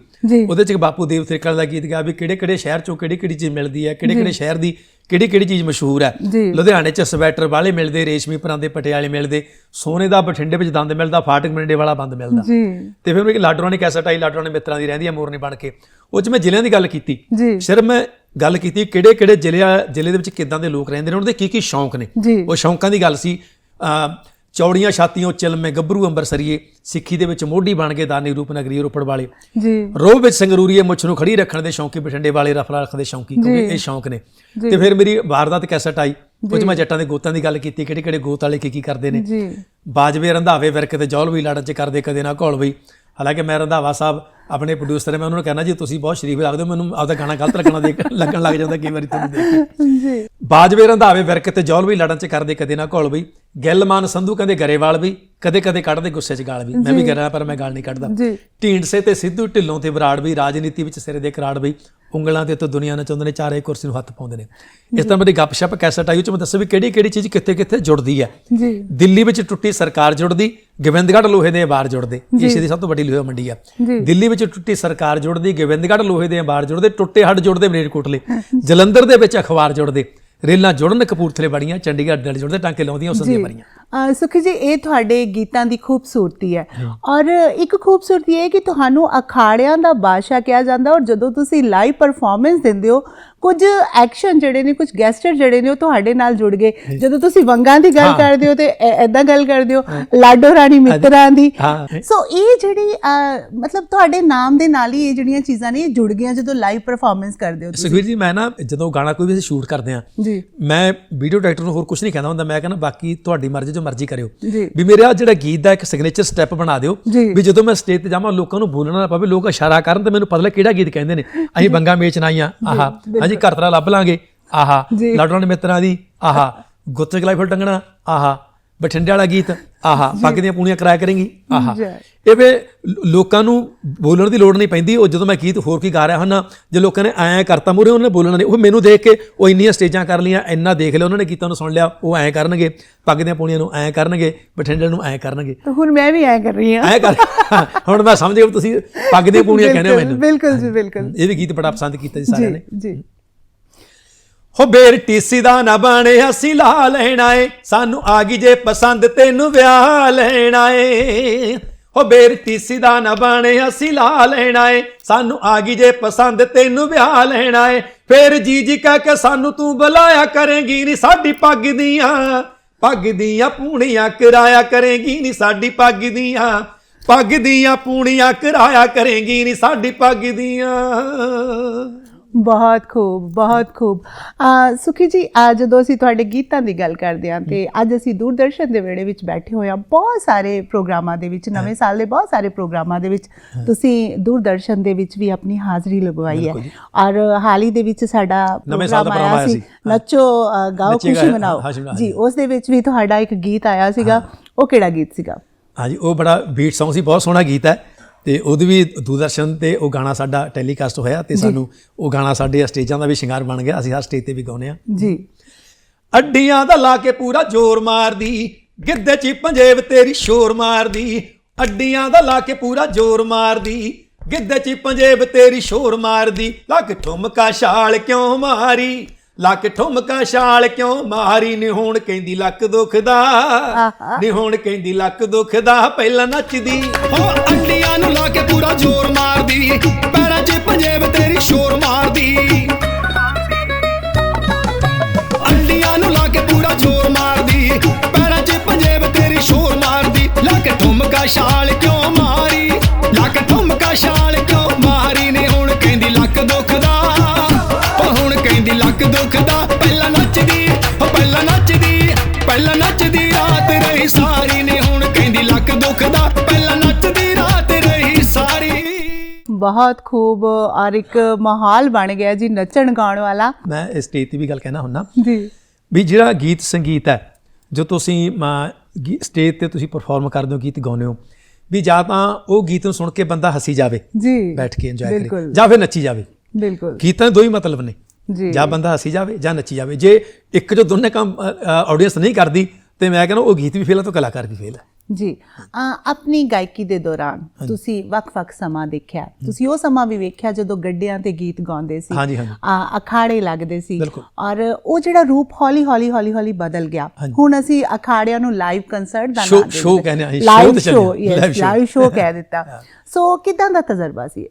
ਉਹਦੇ ਚ ਬਾਪੂ ਦੇਵ ਤ੍ਰਿਕਲ ਦਾ ਗੀਤ ਗਿਆ ਵੀ ਕਿਹੜੇ ਕਿਹੜੇ ਸ਼ਹਿਰ ਚੋਂ ਕਿਹੜੀ ਕਿਹੜੀ ਚੀਜ਼ ਮਿਲਦੀ ਹੈ ਕਿਹੜੇ ਕਿਹੜੇ ਸ਼ਹਿਰ ਦੀ ਕਿਹੜੀ ਕਿਹੜੀ ਚੀਜ਼ ਮਸ਼ਹੂਰ ਹੈ। ਲੁਧਿਆਣੇ ਚ ਸਵੈਟਰ ਵਾਲੇ ਮਿਲਦੇ ਰੇਸ਼ਮੀ ਪਰਾਂਦੇ ਪਟਿਆਲੇ ਮਿਲਦੇ ਸੋਨੇ ਦਾ ਬਠਿੰਡੇ ਵਿੱਚ ਦੰਦ ਮਿਲਦਾ ਫਾਟਕ ਮੰਡੇ ਵਾਲਾ ਬੰਦ ਮਿਲਦਾ। ਜੀ। ਤੇ ਫਿਰ ਇੱਕ ਲਾਡਰਾਂ ਦੀ ਕੈਸਟ ਆਈ ਲਾਡਰਾਂ ਦੇ ਮਿੱਤਰਾਂ ਦੀ ਰਹਿੰਦੀ ਆ ਮੋਰਨੀ ਬਣ ਕੇ। ਉਹ ਚ ਮੈਂ ਜ਼ਿਲ੍ਹਿਆਂ ਦੀ ਗੱਲ ਕੀਤੀ। ਜੀ। ਸਿਰਫ ਮੈਂ ਗੱਲ ਕੀਤੀ ਕਿਹੜੇ ਕਿਹੜੇ ਜ਼ਿਲ੍ਹਿਆਂ ਜ਼ਿਲ੍ਹੇ ਦੇ ਵਿੱਚ ਕਿੱਦਾਂ ਦੇ ਲੋਕ ਰਹਿੰਦੇ ਨੇ ਉਹਨਾਂ ਦੇ ਕੀ ਕੀ ਸ਼ੌਂਕ ਨੇ। ਉਹ ਸ਼ੌਂਕਾਂ ਦੀ ਗੱਲ ਸੀ ਚੌੜੀਆਂ ਛਾਤੀਆਂ ਚਿਲਮੇ ਗੱਭਰੂ ਅੰਬਰਸਰੀਏ ਸਿੱਖੀ ਦੇ ਵਿੱਚ ਮੋਢੀ ਬਣ ਕੇ ਦਾਨੀ ਰੂਪਨਗਰੀ ਰੋਪੜ ਵਾਲੇ। ਜੀ। ਰੋਹ ਵਿੱਚ ਸੰਗਰੂਰੀਏ ਮੁੱਛ ਨੂੰ ਖੜੀ ਰੱਖਣ ਦੇ ਸ਼ੌਂਕੀ ਬਠਿੰਡੇ ਵਾਲੇ ਰਫਲਾ ਰੱਖਣ ਦੇ ਸ਼ੌਂਕੀ ਕਿਉਂਕਿ ਇਹ ਸ਼ੌਂਕ ਨੇ। ਤੇ ਫਿਰ ਮੇਰੀ ਵਾਰਦਾਤ ਕੈਸਟ ਆਈ। 'ਚ ਮੈਂ ਜੱਟਾਂ ਦੇ ਗੋਤਾਂ ਦੀ ਗੱਲ ਕੀਤੀ ਕਿਹੜੇ ਕਿਹੜੇ ਗੋਤ ਵਾਲੇ ਕੀ ਕੀ ਕਰਦੇ ਨੇ। ਜੀ। ਬਾਜਵੇ ਰੰਧਾਵੇ ਵਿਰਕ ਤੇ ਜੌਲ ਵੀ ਲੜਨ ਚ ਕਰਦੇ ਕਦੇ ਨਾ ਘੋਲ ਬਈ ਹਾਲਾਂਕਿ ਮੈਂ ਰੰਧਾਵਾ ਸਾਹਿਬ ਆਪਣੇ ਪ੍ਰੋਡਿਊਸਰ ਨੇ ਮੈਂ ਉਹਨਾਂ ਨੂੰ ਕਹਿਣਾ ਜੀ ਤੁਸੀਂ ਬਹੁਤ ਸ਼ਰੀਫ ਲੱਗਦੇ ਹੋ ਮੈਨੂੰ ਆਪਦਾ ਗਾਣਾ ਗਲਤ ਲੱਗਣਾ ਦੇਖ ਲੱਗਣ ਲੱਗ ਜਾਂਦਾ ਕਈ ਵਾਰੀ ਤੁਹਾਨੂੰ ਦੇਖ ਕੇ। ਜੀ। ਬਾਜਵੇ ਰੰਧਾਵੇ ਵਿਰਕ ਤੇ ਜੌਲ ਵੀ ਲੜਨ ਚ ਕਰਦੇ ਕਦੇ ਨਾ ਘੋਲ ਬਈ ਗਿੱਲਮਾਨ ਸੰਧੂ ਕਹਿੰਦੇ ਗਰੇਵਾਲ ਵੀ ਕਦੇ ਕਦੇ ਕੱਢਦੇ ਗੁੱਸੇ ਚ ਗਾਲ ਵੀ। ਮੈਂ ਵੀ ਕਰਾਂ ਪਰ ਮੈਂ ਗਾਲ ਨਹੀਂ ਕੱਢਦਾ। ਢੀਂਡਸੇ ਤੇ ਸਿੱਧੂ ਢਿੱਲੋਂ ਤੇ ਬਰਾੜ ਵੀ ਰਾਜਨੀਤੀ ਵਿੱਚ ਸਿਰੇ ਦੇ ਕਰਾੜ ਵੀ ਉਂਗਲਾਂ ਤੇ ਤਾਂ ਦੁਨੀਆ ਨਚਾਉਂਦੇ ਨੇ ਚਾਰੇ ਕੁਰਸੀ ਨੂੰ ਹੱਥ ਪਾਉਂਦੇ ਨੇ। ਇਸ ਤਰ੍ਹਾਂ ਮੇਰੀ ਗੱਪਸ਼ਪ ਕੈਸਟ ਆਈ ਉਹ ਚ ਮੈਂ ਦੱਸਿਆ ਵੀ ਕਿਹੜੀ ਕਿਹੜੀ ਚੀਜ਼ ਕਿੱਥੇ ਕਿੱਥੇ ਜੁੜਦੀ ਹੈ। ਜੀ। ਦਿੱਲੀ ਵਿੱਚ ਟੁੱਟੀ ਸਰਕਾਰ ਜੁੜਦੀ ਗੋਬਿੰਦਗੜ੍ਹ ਲੋਹੇ ਦੇ ਬਾਰ ਜੁੜਦੇ। ਏਸ਼ੀਆ ਦੀ ਸਭ ਤੋਂ ਵੱਡੀ ਲੋਹਾ ਮੰਡੀ ਆ ਜੀ। ਦਿੱਲੀ ਵਿੱਚ ਟੁੱਟੀ ਸਰਕਾਰ ਜੁੜਦੀ ਗੋਬਿੰਦਗੜ੍ਹ ਲੋਹੇ ਦੇ ਬਾਰ ਜੁੜਦੇ ਟੁੱਟੇ ਹੱਡ ਜੁੜਦੇ ਮਲੇਰਕੋਟਲੇ। ਜਲੰਧਰ ਦੇ ਵਿੱਚ ਅਖਬਾਰ ਜੁੜਦੇ। ਰੇਲਾਂ ਜੁੜਨ ਕਪੂਰਥਲੇ ਬੜੀਆਂ ਚੰਡੀਗੜ੍ਹ ਨਾਲ ਜੁੜਦੇ ਟਾਂਕੇ ਲਾਉਂਦੀਆਂ ਉਸ ਦੀਆਂ ਅ, ਸੁਖੀ ਜੀ ਇਹ ਤੁਹਾਡੇ ਗੀਤਾਂ ਦੀ ਖੂਬਸੂਰਤੀ ਹੈ। ਔਰ ਇੱਕ ਖੂਬਸੂਰਤੀ ਇਹ ਹੈ ਕਿ ਤੁਹਾਨੂੰ ਅਖਾੜਿਆਂ ਦਾ ਬਾਦਸ਼ਾਹ ਕਿਹਾ ਜਾਂਦਾ ਔਰ ਜਦੋਂ ਤੁਸੀਂ ਲਾਈਵ ਪਰਫਾਰਮੈਂਸ ਦਿੰਦੇ ਹੋ ਕੁਝ ਐਕਸ਼ਨ ਜਿਹੜੇ ਨੇ ਕੁਝ ਗੈਸਟਰ ਜਿਹੜੇ ਨੇ ਉਹ ਤੁਹਾਡੇ ਨਾਲ ਜੁੜ ਗਏ। ਜਦੋਂ ਤੁਸੀਂ ਵੰਗਾਂ ਦੀ ਗੱਲ ਕਰਦੇ ਹੋ ਤੇ ਐਦਾਂ ਗੱਲ ਕਰਦੇ ਹੋ ਲਾਡੋ ਰਾਣੀ ਮਿੱਤਰਾਂ ਦੀ। ਸੋ ਇਹ ਜਿਹੜੀ ਮਤਲਬ ਤੁਹਾਡੇ ਨਾਮ ਦੇ ਨਾਲ ਹੀ ਇਹ ਜਿਹੜੀਆਂ ਚੀਜ਼ਾਂ ਨੇ ਇਹ ਜੁੜ ਗਈਆਂ ਜਦੋਂ ਲਾਈਵ ਪਰਫਾਰਮੈਂਸ ਕਰਦੇ ਹੋ ਤੁਸੀਂ। ਸੁਖਵੀਰ ਜੀ ਮੈਂ ਨਾ ਜਦੋਂ ਗਾਣਾ ਕੋਈ ਵੀ ਅਸੀਂ ਸ਼ੂਟ ਕਰਦੇ ਆ ਜੀ। ਮੈਂ ਵੀਡੀਓ ਡਾਇਰੈਕਟਰ ਨੂੰ ਹੋਰ ਕੁਝ ਨਹੀਂ ਕਹਿੰਦਾ ਹੁੰਦਾ ਮੈਂ ਕਹਿੰਦਾ ਬਾਕੀ ਤੁਹਾਡੀ ਮਰਜ਼ੀ ਜੋ ਮਰਜ਼ੀ ਕਰਿਓ। ਵੀ ਮੇਰੇ ਆ ਜਿਹੜਾ ਗੀਤ ਦਾ ਇੱਕ ਸਿਗਨੇਚਰ ਸਟੈਪ ਬਣਾ ਦਿਓ। ਵੀ ਜਦੋਂ ਮੈਂ ਸਟੇਜ ਤੇ ਜਾਵਾਂ ਲੋਕਾਂ ਨੂੰ ਬੋਲਣਾ ਨਾ ਪਵੇ ਲੋਕ ਇਸ਼ਾਰਾ ਕਰਨ ਤੇ ਮੈਨੂੰ ਪਤਾ ਲੱਗੇ ਕਿਹੜਾ ਗੀਤ ਕਹਿੰਦੇ ਨੇ। ਅਸੀਂ ਬੰਗਾ ਮੇਚ ਨਾਈਆਂ ਆਹਾ। ਹਾਂਜੀ ਘਰ ਤਰਾ ਲੱਭ ਲਾਂਗੇ। ਆਹਾ। ਲਾਡੋਂ ਦੇ ਮਿੱਤਰਾਂ ਦੀ ਆਹਾ ਗੁੱਤ ਗਲਾਈ ਫੁੱਲ ਟੰਗਣਾ ਆਹਾ ਬਠਿੰਡੇ ਵਾਲਾ ਗੀਤ ਆਹਾ ਪੱਗ ਦੀਆਂ ਪੂਣੀਆਂ ਕਰਾਇਆ ਕਰੇਂਗੀ ਆਹਾ। ਇਹ ਵੇ ਲੋਕਾਂ ਨੂੰ ਬੋਲਣ ਦੀ ਲੋੜ ਨਹੀਂ ਪੈਂਦੀ ਉਹ ਜਦੋਂ ਮੈਂ ਗੀਤ ਹੋਰ ਕੀ ਗਾ ਰਿਹਾ ਹਾਂ ਜੇ ਲੋਕਾਂ ਨੇ ਐਂ ਕਰਤਾ ਮੂਰੇ ਉਹਨਾਂ ਨੇ ਬੋਲਣਾ ਨਹੀਂ। ਉਹ ਮੈਨੂੰ ਦੇਖ ਕੇ ਉਹ ਇੰਨੀਆਂ ਸਟੇਜਾਂ ਕਰ ਲੀਆਂ ਇੰਨਾ ਦੇਖ ਲਿਆ ਉਹਨਾਂ ਨੇ ਗੀਤਾਂ ਨੂੰ ਸੁਣ ਲਿਆ ਉਹ ਐਂ ਕਰਨਗੇ ਪੱਗ ਦੀਆਂ ਪੂਣੀਆਂ ਨੂੰ ਐਂ ਕਰਨਗੇ ਬਠਿੰਡੇ ਨੂੰ ਐਂ ਕਰਨਗੇ। ਤਾਂ ਹੁਣ ਮੈਂ ਵੀ ਐ ਕਰ ਰਹੀ ਹਾਂ। ਐਂ ਕਰ ਹੁਣ ਮੈਂ ਸਮਝ ਗਿਆ ਤੁਸੀਂ ਪੱਗ ਦੀਆਂ ਪੂਣੀਆਂ ਕਹਿੰਦੇ ਹੋ ਮੈਨੂੰ। ਬਿਲਕੁਲ ਜੀ ਬਿਲਕੁਲ। ਇਹ ਵੀ ਗੀਤ ਬੜਾ ਪਸੰਦ ਕੀਤਾ ਜੀ ਸਾਰਿਆਂ ਨੇ। ਜੀ। ਹੋ ਬੇਰ ਟੀਸੀ ਦਾ ਨਾ ਬਣੇ, ਅਸੀਂ ਲਾ ਲੈਣਾ ਏ ਸਾਨੂੰ ਆ ਗਈ ਜੇ ਪਸੰਦ, ਤੈਨੂੰ ਵਿਆਹ ਲੈਣਾ ਏ ਹੋ ਬੇਰ ਟੀਸੀ ਦਾ ਨਾ ਬਣੇ, ਅਸੀਂ ਲਾ ਲੈਣਾ ਏ ਸਾਨੂੰ ਆ ਗਈ ਜੇ ਪਸੰਦ, ਤੈਨੂੰ ਵਿਆਹ ਲੈਣਾ ਏ ਫੇਰ ਜੀ ਜੀ ਕਹਿ ਕੇ ਸਾਨੂੰ ਤੂੰ ਬੁਲਾਇਆ ਕਰੇਂਗੀ ਨੀ ਸਾਡੀ ਪੱਗ ਦੀਆਂ। ਪੱਗ ਦੀਆਂ ਪੂਣੀਆਂ ਕਰਾਇਆ ਕਰੇਗੀ ਨੀ ਸਾਡੀ ਪੱਗ ਦੀਆਂ। ਪੱਗ ਦੀਆਂ ਪੂਣੀਆਂ ਕਰਾਇਆ ਕਰੇਗੀ ਨੀ ਸਾਡੀ ਪੱਗ ਦੀਆਂ। ਬਹੁਤ ਖੂਬ ਬਹੁਤ ਖੂਬ। ਆ ਸੁਖੀ ਜੀ ਆ ਜਦੋਂ ਅਸੀਂ ਤੁਹਾਡੇ ਗੀਤਾਂ ਦੀ ਗੱਲ ਕਰਦੇ ਹਾਂ ਤੇ ਅੱਜ ਅਸੀਂ ਦੂਰਦਰਸ਼ਨ ਦੇ ਵੇੜੇ ਵਿੱਚ ਬੈਠੇ ਹੋਏ ਹਾਂ ਬਹੁਤ ਸਾਰੇ ਪ੍ਰੋਗਰਾਮਾਂ ਦੇ ਵਿੱਚ ਨਵੇਂ ਸਾਲ ਦੇ ਬਹੁਤ ਸਾਰੇ ਪ੍ਰੋਗਰਾਮਾਂ ਦੇ ਵਿੱਚ ਤੁਸੀਂ ਦੂਰਦਰਸ਼ਨ ਦੇ ਵਿੱਚ ਵੀ ਆਪਣੀ ਹਾਜ਼ਰੀ ਲਗਵਾਈ ਹੈ। ਔਰ ਹਾਲ ਹੀ ਦੇ ਵਿੱਚ ਸਾਡਾ ਪ੍ਰੋਗਰਾਮ ਆਇਆ ਸੀ। ਨੱਚੋ ਗਾਓ ਖੁਸ਼ੀ ਮਨਾਓ। ਜੀ। ਉਸ ਦੇ ਵਿੱਚ ਵੀ ਤੁਹਾਡਾ ਇੱਕ ਗੀਤ ਆਇਆ ਸੀਗਾ ਉਹ ਕਿਹੜਾ ਗੀਤ ਸੀਗਾ? ਹਾਂਜੀ ਉਹ ਬੜਾ ਬੀਟ Song ਸੀ ਬਹੁਤ ਸੋਹਣਾ ਗੀਤ ਹੈ। ਤੇ ਉਹਦੇ ਵੀ ਦੂਰਦਰਸ਼ਨ ਤੇ ਉਹ ਗਾਣਾ ਸਾਡਾ ਟੈਲੀਕਾਸਟ ਹੋਇਆ ਤੇ ਸਾਨੂੰ ਉਹ ਗਾਣਾ ਸਾਡੇ ਸਟੇਜਾਂ ਦਾ ਵੀ ਸ਼ਿੰਗਾਰ ਬਣ ਗਿਆ ਅਸੀਂ ਹਰ ਸਟੇਜ ਤੇ ਵੀ ਗਾਉਂਦੇ ਆ ਜੀ। ਅੱਡੀਆਂ ਦਾ ਲਾ ਕੇ ਪੂਰਾ ਜ਼ੋਰ ਮਾਰਦੀ ਗਿੱਧੇ 'ਚ ਪੰਜੇਬ ਤੇਰੀ ਸ਼ੋਰ ਮਾਰਦੀ। ਅੱਡੀਆਂ ਦਾ ਲਾ ਕੇ ਪੂਰਾ ਜ਼ੋਰ ਮਾਰਦੀ ਗਿੱਧੇ 'ਚ ਪੰਜੇਬ ਤੇਰੀ ਸ਼ੋਰ ਮਾਰਦੀ। ਲੱਕ ਠੁਮਕਾ ਛਾਲ ਕਿਉਂ ਮਾਰੀ? ਲੱਕ ਠੁਮਕਾ ਛਾਲ ਕਿਉਂ ਮਾਰੀ? ਨੀ ਹੁਣ ਕਹਿੰਦੀ ਲੱਕ ਦੁਖਦਾ। ਨੀ ਹੁਣ ਕਹਿੰਦੀ ਲੱਕ ਦੁਖਦਾ। ਪਹਿਲਾਂ ਨੱਚਦੀ। ਹੋ ਅੰਡੀਆਂ ਨੂੰ ਲਾ ਕੇ ਪੂਰਾ ਜ਼ੋਰ ਮਾਰਦੀ। ਪੈਰਾਂ 'ਚ ਪੰਜੇਬ ਤੇਰੀ ਸ਼ੋਰ ਮਾਰਦੀ। ਅੰਡੀਆਂ ਨੂੰ ਲਾ ਕੇ ਪੂਰਾ ਜ਼ੋਰ ਮਾਰਦੀ। ਪੈਰਾਂ 'ਚ ਪੰਜੇਬ ਤੇਰੀ ਸ਼ੋਰ ਮਾਰਦੀ। ਲਾ ਕੇ ਠੁਮਕਾ ਛਾਲ ਕਿਉਂ ਮਾਰੀ? ਲਾ ਕੇ ਠੁਮਕਾ ਛਾਲ ਕਿਉਂ ਨੱਚਦੀ ਰਾਤ ਰਹੀ ਸਾਰੀ ਨੇ ਹੁਣ ਕਹਿੰਦੀ ਲੱਕ ਦੁਖਦਾ। ਪਹਿਲਾਂ ਨੱਚਦੀ ਰਾਤ ਰਹੀ ਸਾਰੀ। ਬਹੁਤ ਖੂਬ ਔਰ ਇੱਕ ਮਾਹੌਲ ਬਣ ਗਿਆ ਜੀ ਨੱਚਣ ਗਾਉਣ ਵਾਲਾ। ਮੈਂ ਇਸ ਸਟੇਜ ਤੇ ਵੀ ਗੱਲ ਕਹਿਣਾ ਹੁੰਨਾ। ਜੀ। ਵੀ ਜਿਹੜਾ ਗੀਤ ਸੰਗੀਤ ਹੈ ਜੋ ਤੁਸੀਂ ਸਟੇਜ ਤੇ ਤੁਸੀਂ ਪਰਫਾਰਮ ਕਰਦੇ ਹੋ ਗੀਤ ਗਾਉਂਦੇ ਹੋ ਵੀ ਜਾਂ ਤਾਂ ਉਹ ਗੀਤ ਨੂੰ ਸੁਣ ਕੇ ਬੰਦਾ ਹੱਸੀ ਜਾਵੇ ਜੀ। ਬੈਠ ਕੇ ਇੰਜੋਏ ਕਰੇ ਜਾਂ ਫਿਰ ਨੱਚੀ ਜਾਵੇ। ਬਿਲਕੁਲ। ਗੀਤਾਂ ਦੇ ਦੋ ਹੀ ਮਤਲਬ ਨੇ। ਜੀ। ਜਾਂ ਬੰਦਾ ਹੱਸੀ ਜਾਵੇ ਜਾਂ ਨੱਚੀ ਜਾਵੇ। ਜੇ ਇੱਕ ਜੋ ਦੋਨੇ ਕੰਮ ਆਡੀਅנס ਨਹੀਂ ਕਰਦੀ ਤੇ ਮੈਂ ਕਹਿੰਦਾ ਉਹ ਗੀਤ ਵੀ ਫੇਲ ਹੈ ਤਾਂ ਕਲਾਕਾਰ ਵੀ ਫੇਲ ਹੈ ਜੀ ਆਪਣੀ ਗਾਇਕੀ ਦੇ ਦੌਰਾਨ ਤੁਸੀਂ ਵੱਖ-ਵੱਖ ਸਮਾਂ ਦੇਖਿਆ। ਤੁਸੀਂ ਉਹ ਸਮਾਂ ਵੀ ਵੇਖਿਆ ਜਦੋਂ ਗੱਡਿਆਂ ਤੇ ਗੀਤ ਗਾਉਂਦੇ ਸੀ। ਅਖਾੜੇ ਲੱਗਦੇ ਸੀ। ਔਰ ਉਹ ਜਿਹੜਾ ਰੂਪ ਹੌਲੀ ਹੌਲੀ ਹੌਲੀ ਹੌਲੀ ਬਦਲ ਗਿਆ। ਹੁਣ ਅਸੀਂ ਅਖਾੜਿਆਂ ਨੂੰ ਲਾਈਵ ਕੰਸਰਟ ਦਾ ਨਾਮ ਦੇ show ਦਿੱਤਾ। ਕਹਿੰਦੇ yes, live show। live show ਕਹਿ ਦਿੱਤਾ। ਸੋ ਕਿਦਾਂ ਦਾ ਤਜਰਬਾ ਸੀ?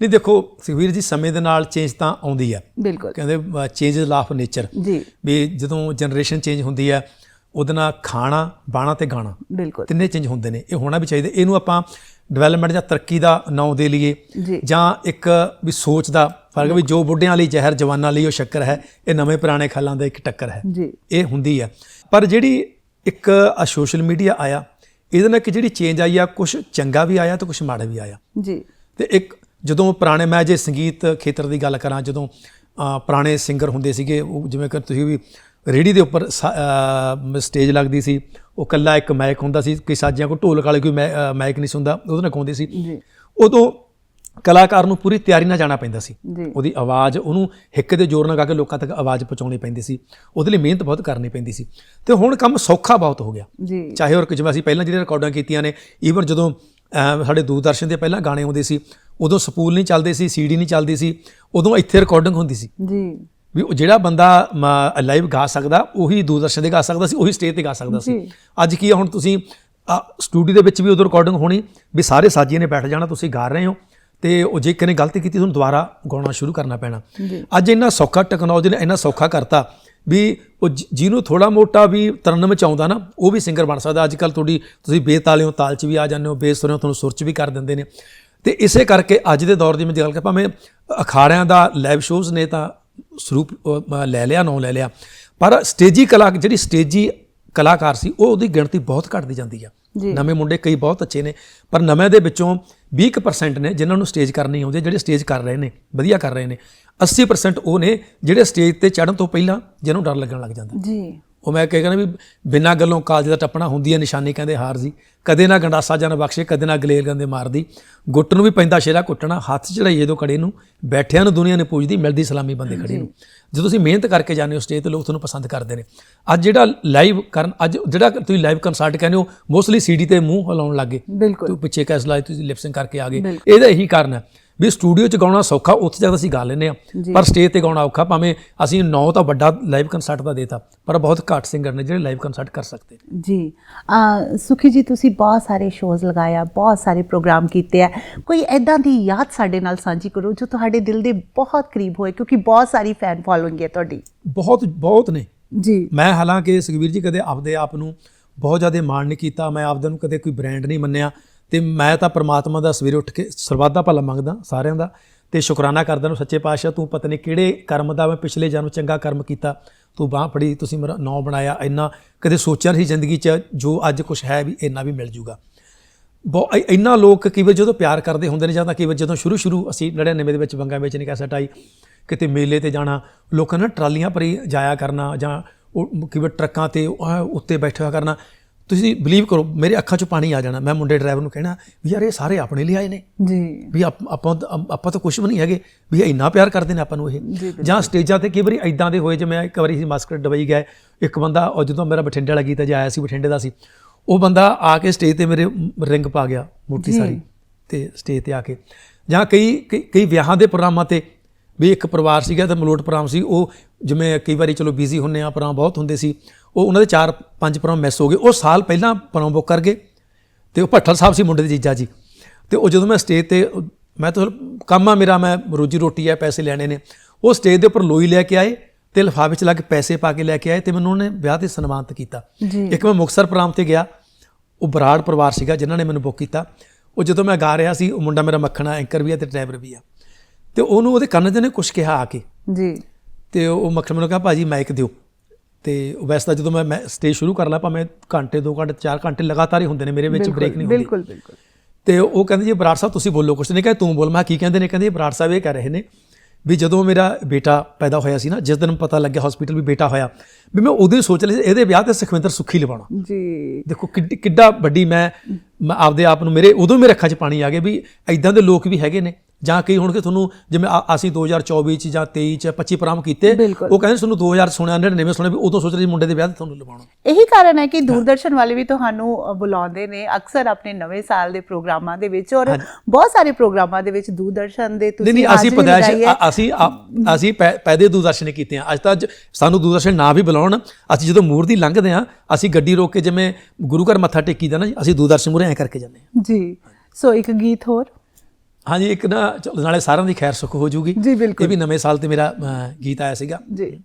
ਨਹੀਂ ਦੇਖੋ ਸੁਖਵੀਰ ਜੀ ਸਮੇਂ ਦੇ ਨਾਲ ਚੇਂਜ ਤਾਂ ਆਉਂਦੀ ਹੈ ਬਿਲਕੁਲ। ਕਹਿੰਦੇ ਚੇਂਜ ਇਜ਼ ਲਾਫ ਨੇਚਰ ਜੀ। ਵੀ ਜਦੋਂ ਜਨਰੇਸ਼ਨ ਚੇਂਜ ਹੁੰਦੀ ਹੈ ਉਹਦੇ ਨਾਲ ਖਾਣਾ ਬਾਣਾ ਤੇ ਗਾਣਾ ਬਿਲਕੁਲ। ਤਿੰਨੇ ਚੇਂਜ ਹੁੰਦੇ ਨੇ। ਇਹ ਹੋਣਾ ਵੀ ਚਾਹੀਦਾ। ਇਹਨੂੰ ਆਪਾਂ ਡਿਵੈਲਪਮੈਂਟ ਜਾਂ ਤਰੱਕੀ ਦਾ ਨਾਮ ਦੇ ਲਈਏ ਜੀ। ਇੱਕ ਵੀ ਸੋਚ ਦਾ ਫ਼ਰਕ ਵੀ ਜੋ ਬੁੱਢਿਆਂ ਲਈ ਜ਼ਹਿਰ ਜਵਾਨਾਂ ਲਈ ਉਹ ਸ਼ੱਕਰ ਹੈ ਇਹ ਨਵੇਂ ਪੁਰਾਣੇ ਖਾਲਾਂ ਦਾ ਇੱਕ ਟੱਕਰ ਹੈ। ਇਹ ਹੁੰਦੀ ਹੈ। ਪਰ ਜਿਹੜੀ ਇੱਕ ਆ ਸੋਸ਼ਲ ਮੀਡੀਆ ਆਇਆ ਇਹਦੇ ਨਾਲ ਕਿ ਜਿਹੜੀ ਚੇਂਜ ਆਈ ਆ ਕੁਝ ਚੰਗਾ ਵੀ ਆਇਆ ਤੇ ਕੁਝ ਮਾੜਾ ਵੀ ਆਇਆ। ਜੀ। ਤੇ ਇੱਕ ਜਦੋਂ ਪੁਰਾਣੇ ਮੈਂ ਜੇ ਸੰਗੀਤ ਖੇਤਰ ਦੀ ਗੱਲ ਕਰਾਂ ਜਦੋਂ ਪੁਰਾਣੇ ਸਿੰਗਰ ਹੁੰਦੇ ਸੀਗੇ ਉਹ ਜਿਵੇਂ ਕਿ ਤੁਸੀਂ ਵੀ ਰੇੜੀ ਦੇ ਉੱਪਰ ਸਟੇਜ ਲੱਗਦੀ ਸੀ। ਉਹ ਕੱਲਾ ਇੱਕ ਮਾਈਕ ਹੁੰਦਾ ਸੀ। ਕਿ ਸਾਜਿਆਂ ਕੋ ਢੋਲਕ ਵਾਲੇ ਕੋਈ ਮਾਈਕ ਨਹੀਂ ਸੀ ਹੁੰਦਾ। ਉਹਦੇ ਨਾਲ ਗਾਉਂਦੇ ਸੀ। ਜੀ। ਉਦੋਂ ਕਲਾਕਾਰ ਨੂੰ ਪੂਰੀ ਤਿਆਰੀ ਨਾਲ ਜਾਣਾ ਪੈਂਦਾ ਸੀ। ਉਹਦੀ ਆਵਾਜ਼ ਉਹਨੂੰ ਹਿੱਕ ਦੇ ਜ਼ੋਰ ਨਾਲ ਗਾ ਕੇ ਲੋਕਾਂ ਤੱਕ ਆਵਾਜ਼ ਪਹੁੰਚਾਉਣੀ ਪੈਂਦੀ ਸੀ। ਉਹਦੇ ਲਈ ਮਿਹਨਤ ਬਹੁਤ ਕਰਨੀ ਪੈਂਦੀ ਸੀ। ਤੇ ਹੁਣ ਕੰਮ ਸੌਖਾ ਬਹੁਤ ਹੋ ਗਿਆ। ਜੀ। ਚਾਹੇ ਹੋਰ ਜਿਵੇਂ ਅਸੀਂ ਪਹਿਲਾਂ ਜਿਹੜੀਆਂ ਰਿਕਾਰਡਾਂ ਕੀਤੀਆਂ ਨੇ ਈਵਨ ਜਦੋਂ ਸਾਡੇ ਦੂਰਦਰਸ਼ਨ ਦੇ ਪਹਿਲਾਂ ਗਾਣੇ ਆਉਂਦੇ ਸੀ ਉਦੋਂ ਸਪੂਲ ਨਹੀਂ ਚੱਲਦੇ ਸੀ ਸੀਡੀ ਨਹੀਂ ਚੱਲਦੀ ਸੀ ਉਦੋਂ ਇੱਥੇ ਰਿਕਾਰਡਿੰਗ ਹੁੰਦੀ ਸੀ। ਜੀ। ਵੀ ਉਹ ਜਿਹੜਾ ਬੰਦਾ ਲਾਈਵ ਗਾ ਸਕਦਾ ਉਹੀ ਦੂਰਦਰਸ਼ਨ ਤੇ ਗਾ ਸਕਦਾ ਸੀ ਉਹੀ ਸਟੇਜ ਤੇ ਗਾ ਸਕਦਾ ਸੀ। ਅੱਜ ਕੀ ਹੁਣ ਤੁਸੀਂ ਸਟੂਡੀਓ ਦੇ ਵਿੱਚ ਵੀ ਉਦੋਂ ਰਿਕਾਰਡਿੰਗ ਹੋਣੀ ਵੀ ਸਾਰੇ ਸਾਜੀਆਂ ਨੇ ਬੈਠ ਜਾਣਾ ਤੁਸੀਂ ਗਾ ਰਹੇ ਹੋ ਤੇ ਉਹ ਜੇ ਕਿਨੇ ਗਲਤੀ ਕੀਤੀ ਤੁਹਾਨੂੰ ਦੁਬਾਰਾ ਗਾਉਣਾ ਸ਼ੁਰੂ ਕਰਨਾ ਪੈਣਾ। ਅੱਜ ਇੰਨਾ ਸੌਖਾ ਟੈਕਨੋਲੋਜੀ ਨੇ ਇੰਨਾ ਸੌਖਾ ਕਰਤਾ ਵੀ ਉਹ ਜਿਹਨੂੰ ਥੋੜਾ ਮੋਟਾ ਵੀ ਤਰਨਮ ਵਿੱਚ ਆਉਂਦਾ ਨਾ ਉਹ ਵੀ ਸਿੰਗਰ ਬਣ ਸਕਦਾ। ਅੱਜ ਕੱਲ ਤੁਹਾਡੀ ਤੁਸੀਂ ਬੇਤਾਲਿਓਂ ਤਾਲ 'ਚ ਵੀ ਆ ਜਾਂਦੇ ਹੋ ਬੇਸੁਰਿਓਂ ਤੁਹਾਨੂੰ ਸੁਰ 'ਚ ਵੀ ਕਰ ਦਿੰਦੇ ਨੇ। ਤੇ ਇਸੇ ਕਰਕੇ ਅੱਜ ਦੇ ਦੌਰ ਦੀ ਮੈਂ ਗੱਲ ਕਰਾਂ ਭਾਵੇਂ ਅਖਾੜਿਆਂ ਦਾ ਲਾਈਵ ਸ਼ੋਜ਼ ਨੇ ਤਾਂ ਸਰੂਪ ਲੈ ਲਿਆ ਨਾਂ ਲੈ ਲਿਆ। ਪਰ ਸਟੇਜੀ ਕਲਾ ਜਿਹੜੀ ਸਟੇਜੀ ਕਲਾਕਾਰ ਸੀ ਉਹ ਉਹਦੀ ਗਿਣਤੀ ਬਹੁਤ ਘਟਦੀ ਜਾਂਦੀ ਆ। ਨਵੇਂ ਮੁੰਡੇ ਕਈ ਬਹੁਤ ਅੱਛੇ ਨੇ ਪਰ ਨਵੇਂ ਦੇ ਵਿੱਚੋਂ 20% ਨੇ ਜਿਨ੍ਹਾਂ ਨੂੰ ਸਟੇਜ ਕਰਨੀ ਆਉਂਦੀ ਜਿਹੜੇ ਸਟੇਜ ਕਰ ਰਹੇ ਨੇ ਵਧੀਆ ਕਰ ਰਹੇ ਨੇ। 80% ਉਹ ਨੇ ਜਿਹੜੇ ਸਟੇਜ ਤੇ ਚੜ੍ਹਨ ਤੋਂ ਪਹਿਲਾਂ ਜਿਹਨੂੰ ਡਰ ਲੱਗਣ ਲੱਗ ਜਾਂਦਾ। ਜੀ। ਉਹ ਮੈਂ ਕਹਿ ਕਹਿੰਦਾ ਵੀ ਬਿਨਾਂ ਗੱਲੋਂ ਕਾਲਜ ਦਾ ਟੱਪਣਾ ਹੁੰਦੀ ਹੈ ਨਿਸ਼ਾਨੀ ਕਹਿੰਦੇ ਹਾਰ ਜੀ। ਕਦੇ ਨਾ ਗੰਡਾਸਾ ਜਨ ਬਖਸ਼ੇ ਕਦੇ ਨਾ ਗਲੇਲ ਗੰਦੇ ਮਾਰਦੀ। ਗੁੱਟ ਨੂੰ ਵੀ ਪੈਂਦਾ ਸ਼ੇਰਾ ਕੁੱਟਣਾ ਹੱਥ ਚੜਾਈਏ ਤੋਂ ਕੜੇ ਨੂੰ ਬੈਠਿਆਂ ਨੂੰ ਦੁਨੀਆ ਨੇ ਪੁੱਜਦੀ ਮਿਲਦੀ ਸਲਾਮੀ ਬੰਦੇ ਖੜੇ ਨੂੰ। ਜਦੋਂ ਤੁਸੀਂ ਮਿਹਨਤ ਕਰਕੇ ਜਾਂਦੇ ਹੋ ਸਟੇਜ ਤੇ ਲੋਕ ਤੁਹਾਨੂੰ ਪਸੰਦ ਕਰਦੇ ਨੇ। ਅੱਜ ਜਿਹੜਾ ਲਾਈਵ ਕਰਨ ਅੱਜ ਜਿਹੜਾ ਤੁਸੀਂ ਲਾਈਵ ਕਨਸਰਟ ਕਹਿੰਦੇ ਹੋ ਮੋਸਟਲੀ ਸੀਡੀ ਤੇ ਮੂੰਹ ਹਿਲਾਉਣ ਲੱਗੇ ਤੂੰ ਪਿੱਛੇ ਕੈਸ ਲਾਈ ਤੁਸੀਂ ਲਿਪਸਿੰਗ ਕਰਕੇ ਆ ਗਏ। ਇਹਦਾ ਇਹੀ ਕਾਰਨ ਹੈ। ਵੀ ਸਟੂਡੀਓ 'ਚ ਗਾਉਣਾ ਸੌਖਾ ਉੱਥੇ ਜਾ ਕੇ ਅਸੀਂ ਗਾ ਲੈਂਦੇ ਆ ਪਰ ਸਟੇਜ ਤੇ ਗਾਉਣਾ ਔਖਾ ਭਾਵੇਂ ਅਸੀਂ ਨੌ ਤਾਂ ਵੱਡਾ ਲਾਈਵ ਕਨਸਰਟ ਦਾ ਦੇਤਾ ਪਰ ਬਹੁਤ ਘੱਟ ਸਿੰਗਰ ਨੇ ਜਿਹੜੇ ਲਾਈਵ ਕਨਸਰਟ ਕਰ ਸਕਦੇ। ਜੀ। ਸੁਖੀ ਜੀ ਤੁਸੀਂ ਬਹੁਤ ਸਾਰੇ ਸ਼ੋਜ਼ ਲਗਾਇਆ ਬਹੁਤ ਸਾਰੇ ਪ੍ਰੋਗਰਾਮ ਕੀਤੇ ਆ। ਕੋਈ ਐਦਾਂ ਦੀ ਯਾਦ ਸਾਡੇ ਨਾਲ ਸਾਂਝੀ ਕਰੋ ਜੋ ਤੁਹਾਡੇ ਦਿਲ ਦੇ ਬਹੁਤ ਕਰੀਬ ਹੋਏ ਕਿਉਂਕਿ ਬਹੁਤ ਸਾਰੀ ਫੈਨ ਫੋਲੋਇੰਗ ਹੈ ਤੁਹਾਡੀ। ਬਹੁਤ ਬਹੁਤ ਨੇ। ਜੀ। ਮੈਂ ਹਾਲਾਂਕਿ ਸੁਖਵੀਰ ਜੀ ਕਦੇ ਆਪਦੇ ਆਪ ਨੂੰ ਬਹੁਤ ਜ਼ਿਆਦਾ ਮਾਣ ਨਹੀਂ ਕੀਤਾ ਮੈਂ ਆਪਦੇ ਨੂੰ ਕਦੇ ਕੋਈ ਬ੍ਰਾਂਡ ਨਹੀਂ ਮੰਨਿਆ। ਤੇ ਮੈਂ ਤਾਂ ਪ੍ਰਮਾਤਮਾ ਦਾ ਸਵੇਰੇ ਉੱਠ ਕੇ ਸਰਬੱਤ ਦਾ ਭਲਾ ਮੰਗਦਾ ਸਾਰਿਆਂ ਦਾ ਤੇ ਸ਼ੁਕਰਾਨਾ ਕਰਦਾ ਨੂੰ ਸੱਚੇ ਪਾਤਸ਼ਾਹ, ਤੂੰ ਪਤਾ ਨਹੀਂ ਕਿਹੜੇ ਕਰਮ ਦਾ ਮੈਂ ਪਿਛਲੇ ਜਨਮ ਚੰਗਾ ਕਰਮ ਕੀਤਾ। ਤੂੰ ਬਾਹ ਫੜੀ, ਤੁਸੀਂ ਮੇਰਾ ਨਾਂ ਬਣਾਇਆ, ਇੰਨਾ ਕਦੇ ਸੋਚਿਆ ਨਹੀਂ ਜ਼ਿੰਦਗੀ 'ਚ ਜੋ ਅੱਜ ਕੁਝ ਹੈ ਵੀ ਇੰਨਾ ਵੀ ਮਿਲ ਜੂਗਾ। ਬਹੁਤ ਇ- ਇੰਨਾ ਲੋਕ ਕਈ ਵਾਰ ਜਦੋਂ ਪਿਆਰ ਕਰਦੇ ਹੁੰਦੇ ਨੇ ਜਾਂ ਤਾਂ ਕਈ ਵਾਰ ਜਦੋਂ ਸ਼ੁਰੂ ਸ਼ੁਰੂ ਅਸੀਂ 99 ਦੇ ਵਿੱਚ ਬੰਗਾ ਨਹੀਂ ਕੈਸਟ ਆਈ, ਕਿਤੇ ਮੇਲੇ ਤੇ ਜਾਣਾ, ਲੋਕਾਂ ਨੇ ਟਰਾਲੀਆਂ ਭਰੀ ਜਾਇਆ ਕਰਨਾ ਜਾਂ ਉਹ ਕਈ ਵਾਰ ਟਰੱਕਾਂ ਤੇ ਉੱਤੇ ਬੈਠਿਆ ਕਰਨਾ ਤੁਸੀਂ ਬਲੀਵ ਕਰੋ ਮੇਰੇ ਅੱਖਾਂ 'ਚੋਂ ਪਾਣੀ ਆ ਜਾਣਾ। ਮੈਂ ਮੁੰਡੇ ਡਰਾਈਵਰ ਨੂੰ ਕਹਿਣਾ ਵੀ ਯਾਰ ਇਹ ਸਾਰੇ ਆਪਣੇ ਲਈ ਆਏ ਨੇ। ਜੀ। ਵੀ ਆਪ- ਆਪਾਂ ਤਾਂ- ਕੁਝ ਵੀ ਨਹੀਂ ਹੈਗੇ। ਵੀ ਇਹ ਇੰਨਾ ਪਿਆਰ ਕਰਦੇ ਨੇ ਆਪਾਂ ਨੂੰ ਇਹ। ਜਾਂ ਸਟੇਜਾਂ ਤੇ ਕਈ ਵਾਰੀ ਐਦਾਂ ਦੇ ਹੋਏ ਜਿਵੇਂ ਇੱਕ ਵਾਰੀ ਅਸੀਂ ਮਾਸਕਟ ਡਬਈ ਗਏ ਇੱਕ ਬੰਦਾ ਉਹ ਜਦੋਂ ਮੇਰਾ ਬਠਿੰਡੇ ਵਾਲਾ ਗੀਤ ਜੇ ਆਇਆ ਸੀ ਬਠਿੰਡੇ ਦਾ ਸੀ ਉਹ ਬੰਦਾ ਆ ਕੇ ਸਟੇਜ ਤੇ ਮੇਰੇ ਰਿੰਗ ਪਾ ਗਿਆ ਮੋਟੀ ਸਾਰੀ। ਤੇ ਸਟੇਜ ਤੇ ਆ ਕੇ। ਜਾਂ ਕਈ ਕਈ ਵਿਆਹਾਂ ਦੇ ਪ੍ਰੋਗਰਾਮਾਂ ਤੇ ਵੀ ਇੱਕ ਪਰਿਵਾਰ ਸੀਗਾ ਤੇ ਮਲੋਟ ਪ੍ਰੋਗਰਾਮ ਸੀ ਉਹ ਜਿਵੇਂ ਕਈ ਵਾਰੀ ਚਲੋ ਬਿਜ਼ੀ ਹੁੰਨੇ ਆ ਪ੍ਰੋਗਰਾਮ ਬਹੁਤ ਹੁੰਦੇ ਸੀ ਉਹ ਉਹਨਾਂ ਦੇ ਚਾਰ ਪੰਜ ਪ੍ਰੋਗਰਾਮ ਮਿਸ ਹੋ ਗਏ ਉਹ ਸਾਲ ਪਹਿਲਾਂ ਪ੍ਰੋਗਰਾਮ ਬੁੱਕ ਕਰ ਗਏ ਤੇ ਉਹ ਭੱਠਲ ਸਾਹਿਬ ਸੀ ਮੁੰਡੇ ਦੇ ਜੀਜਾ ਜੀ। ਤੇ ਉਹ ਜਦੋਂ ਮੈਂ ਸਟੇਜ ਤੇ ਮੈਂ ਤਾਂ ਕੰਮ ਆ ਮੇਰਾ ਮੈਂ ਰੋਜੀ ਰੋਟੀ ਆ ਪੈਸੇ ਲੈਣੇ ਨੇ ਉਹ ਸਟੇਜ ਦੇ ਉੱਪਰ ਲੋਈ ਲੈ ਕੇ ਆਏ ਤੇ ਲਿਫਾਫੇ 'ਚ ਲਾ ਕੇ ਪੈਸੇ ਪਾ ਕੇ ਲੈ ਕੇ ਆਏ ਤੇ ਮੈਨੂੰ ਉਹਨੇ ਵਿਆਹ ਤੇ ਸਨਮਾਨਿਤ ਕੀਤਾ। ਇੱਕ ਮੈਂ ਮੁਕਤਸਰ ਪ੍ਰੋਗਰਾਮ ਤੇ ਗਿਆ ਉਹ ਬਰਾੜ ਪਰਿਵਾਰ ਸੀਗਾ ਜਿਨ੍ਹਾਂ ਨੇ ਮੈਨੂੰ ਬੁੱਕ ਕੀਤਾ। ਉਹ ਜਦੋਂ ਮੈਂ ਗਾ ਰਿਹਾ ਸੀ ਉਹ ਮੁੰਡਾ ਮੇਰਾ ਮੱਖਣਾ ਐਂਕਰ ਵੀ ਆ ਤੇ ਡਰਾਈਵਰ ਵੀ ਆ। ਤੇ ਉਹਨੂੰ ਉਹਦੇ ਕੰਨ 'ਚ ਨੇ ਕੁਝ ਕਿਹਾ ਆ ਕੇ। ਜੀ। ਤੇ ਉਹ ਮੱਖਣ ਮੈਨੂੰ ਕਿਹਾ ਭਾਜੀ ਮਾਈਕ ਦਿਓ। ਤੇ ਵੈਸੇ ਤਾਂ ਜਦੋਂ ਮੈਂ ਸਟੇਜ ਸ਼ੁਰੂ ਕਰ ਲਾ ਭਾਵੇਂ ਘੰਟੇ 2 ਘੰਟੇ 4 ਘੰਟੇ ਲਗਾਤਾਰ ਹੀ ਹੁੰਦੇ ਨੇ ਮੇਰੇ ਵਿੱਚ ਬ੍ਰੇਕ ਨਹੀਂ ਹੁੰਦੀ। ਬਿਲਕੁਲ ਬਿਲਕੁਲ। ਤੇ ਉਹ ਕਹਿੰਦੇ ਜੀ ਬਰਾੜ ਸਾਹਿਬ ਤੁਸੀਂ ਬੋਲੋ ਕੁਛ ਨਹੀਂ ਕਹੇ ਤੂੰ ਬੋਲ। ਮੈਂ ਕੀ ਕਹਿੰਦੇ ਨੇ? ਕਹਿੰਦੇ ਬਰਾੜ ਸਾਹਿਬ ਇਹ ਕਹਿ ਰਹੇ ਨੇ ਵੀ ਜਦੋਂ ਮੇਰਾ ਬੇਟਾ ਪੈਦਾ ਹੋਇਆ ਸੀ ਨਾ ਜਿਸ ਦਿਨ ਪਤਾ ਲੱਗਿਆ ਹਸਪੀਟਲ ਵੀ ਬੇਟਾ ਹੋਇਆ ਵੀ ਮੈਂ ਉਦੋਂ ਹੀ ਸੋਚ ਲਿਆ ਸੀ ਇਹਦੇ ਵਿਆਹ ਤੇ ਸੁਖਵਿੰਦਰ ਸੁੱਖੀ ਲਵਾਉਣਾ। ਜੀ। ਦੇਖੋ ਕਿੱਡੀ- ਕਿੱਡਾ ਵੱਡੀ ਮੈਂ ਮੈਂ ਆਪਦੇ ਆਪ ਨੂੰ ਮੇਰੇ ਉਦੋਂ ਮੇਰੇ ਅੱਖਾਂ 'ਚ ਪਾਣੀ ਆ ਗਿਆ ਵੀ ਐਦਾਂ ਦੇ ਲੋਕ ਵੀ ਹੈਗੇ ਨੇ। ਜਾਂ ਕਈ ਹੋਣਗੇ ਤੁਹਾਨੂੰ ਜਿਵੇਂ ਅਸੀਂ 2024 ਚ ਜਾਂ 23 ਚ 25 ਪ੍ਰੋਗਰਾਮ ਕੀਤੇ। ਉਹ ਕਹਿੰਦੇ ਤੁਹਾਨੂੰ 2000 ਸੁਣਿਆ 99 ਸੁਣਿਆ ਵੀ ਉਦੋਂ ਸੋਚ ਰਹੇ ਮੁੰਡੇ ਦੇ ਵਿਆਹ ਤੇ ਤੁਹਾਨੂੰ ਲਵਾਉਣਾ। ਇਹੀ ਕਾਰਨ ਹੈ ਕਿ ਦੂਰਦਰਸ਼ਨ ਵਾਲੇ ਵੀ ਤੁਹਾਨੂੰ ਬੁਲਾਉਂਦੇ ਨੇ ਅਕਸਰ ਆਪਣੇ ਨਵੇਂ ਸਾਲ ਦੇ ਪ੍ਰੋਗਰਾਮਾਂ ਦੇ ਵਿੱਚ ਔਰ ਬਹੁਤ ਸਾਰੇ ਪ੍ਰੋਗਰਾਮਾਂ ਦੇ ਵਿੱਚ ਦੂਰਦਰਸ਼ਨ ਦੇ ਤੁਸੀਂ ਨਹੀਂ ਅਸੀਂ। ਅ- ਅਸੀਂ ਅਸੀਂ ਪੈਦੇ ਦੂਰਦਰਸ਼ਨ ਕੀਤੇ ਆ ਅੱਜ ਤਾਂ ਸਾਨੂੰ ਦੂਰਦਰਸ਼ਨ ਨਾ ਵੀ ਬੁਲਾਉਣ ਅਸੀਂ ਜਦੋਂ ਮੂਰਤੀ ਲੰਘਦੇ ਆ ਅਸੀਂ ਗੱਡੀ ਰੋਕ ਕੇ ਜਿਵੇਂ ਗੁਰੂ ਘਰ ਮੱਥਾ ਟੇਕੀਦਾ ਨਾ ਅਸੀਂ ਦੂਰਦਰਸ਼ਨ ਮੂਰੇ ਐ ਕਰਕੇ ਜਾਂਦੇ ਆ ਜੀ। ਸੋ ਇੱਕ ਗੀਤ ਹੋਰ। ਹਾਂਜੀ ਇੱਕ ਨਾ ਚਲੋ ਨਾਲੇ ਸਾਰਿਆਂ ਦੀ ਖੈਰ ਸੁੱਖ ਹੋ ਜੂਗੀ। ਜੀ, ਬਿਲਕੁਲ। ਇਹ ਵੀ ਨਵੇਂ ਸਾਲ ਤੇ ਮੇਰਾ ਗੀਤ ਆਇਆ ਸੀਗਾ। ਜੀ।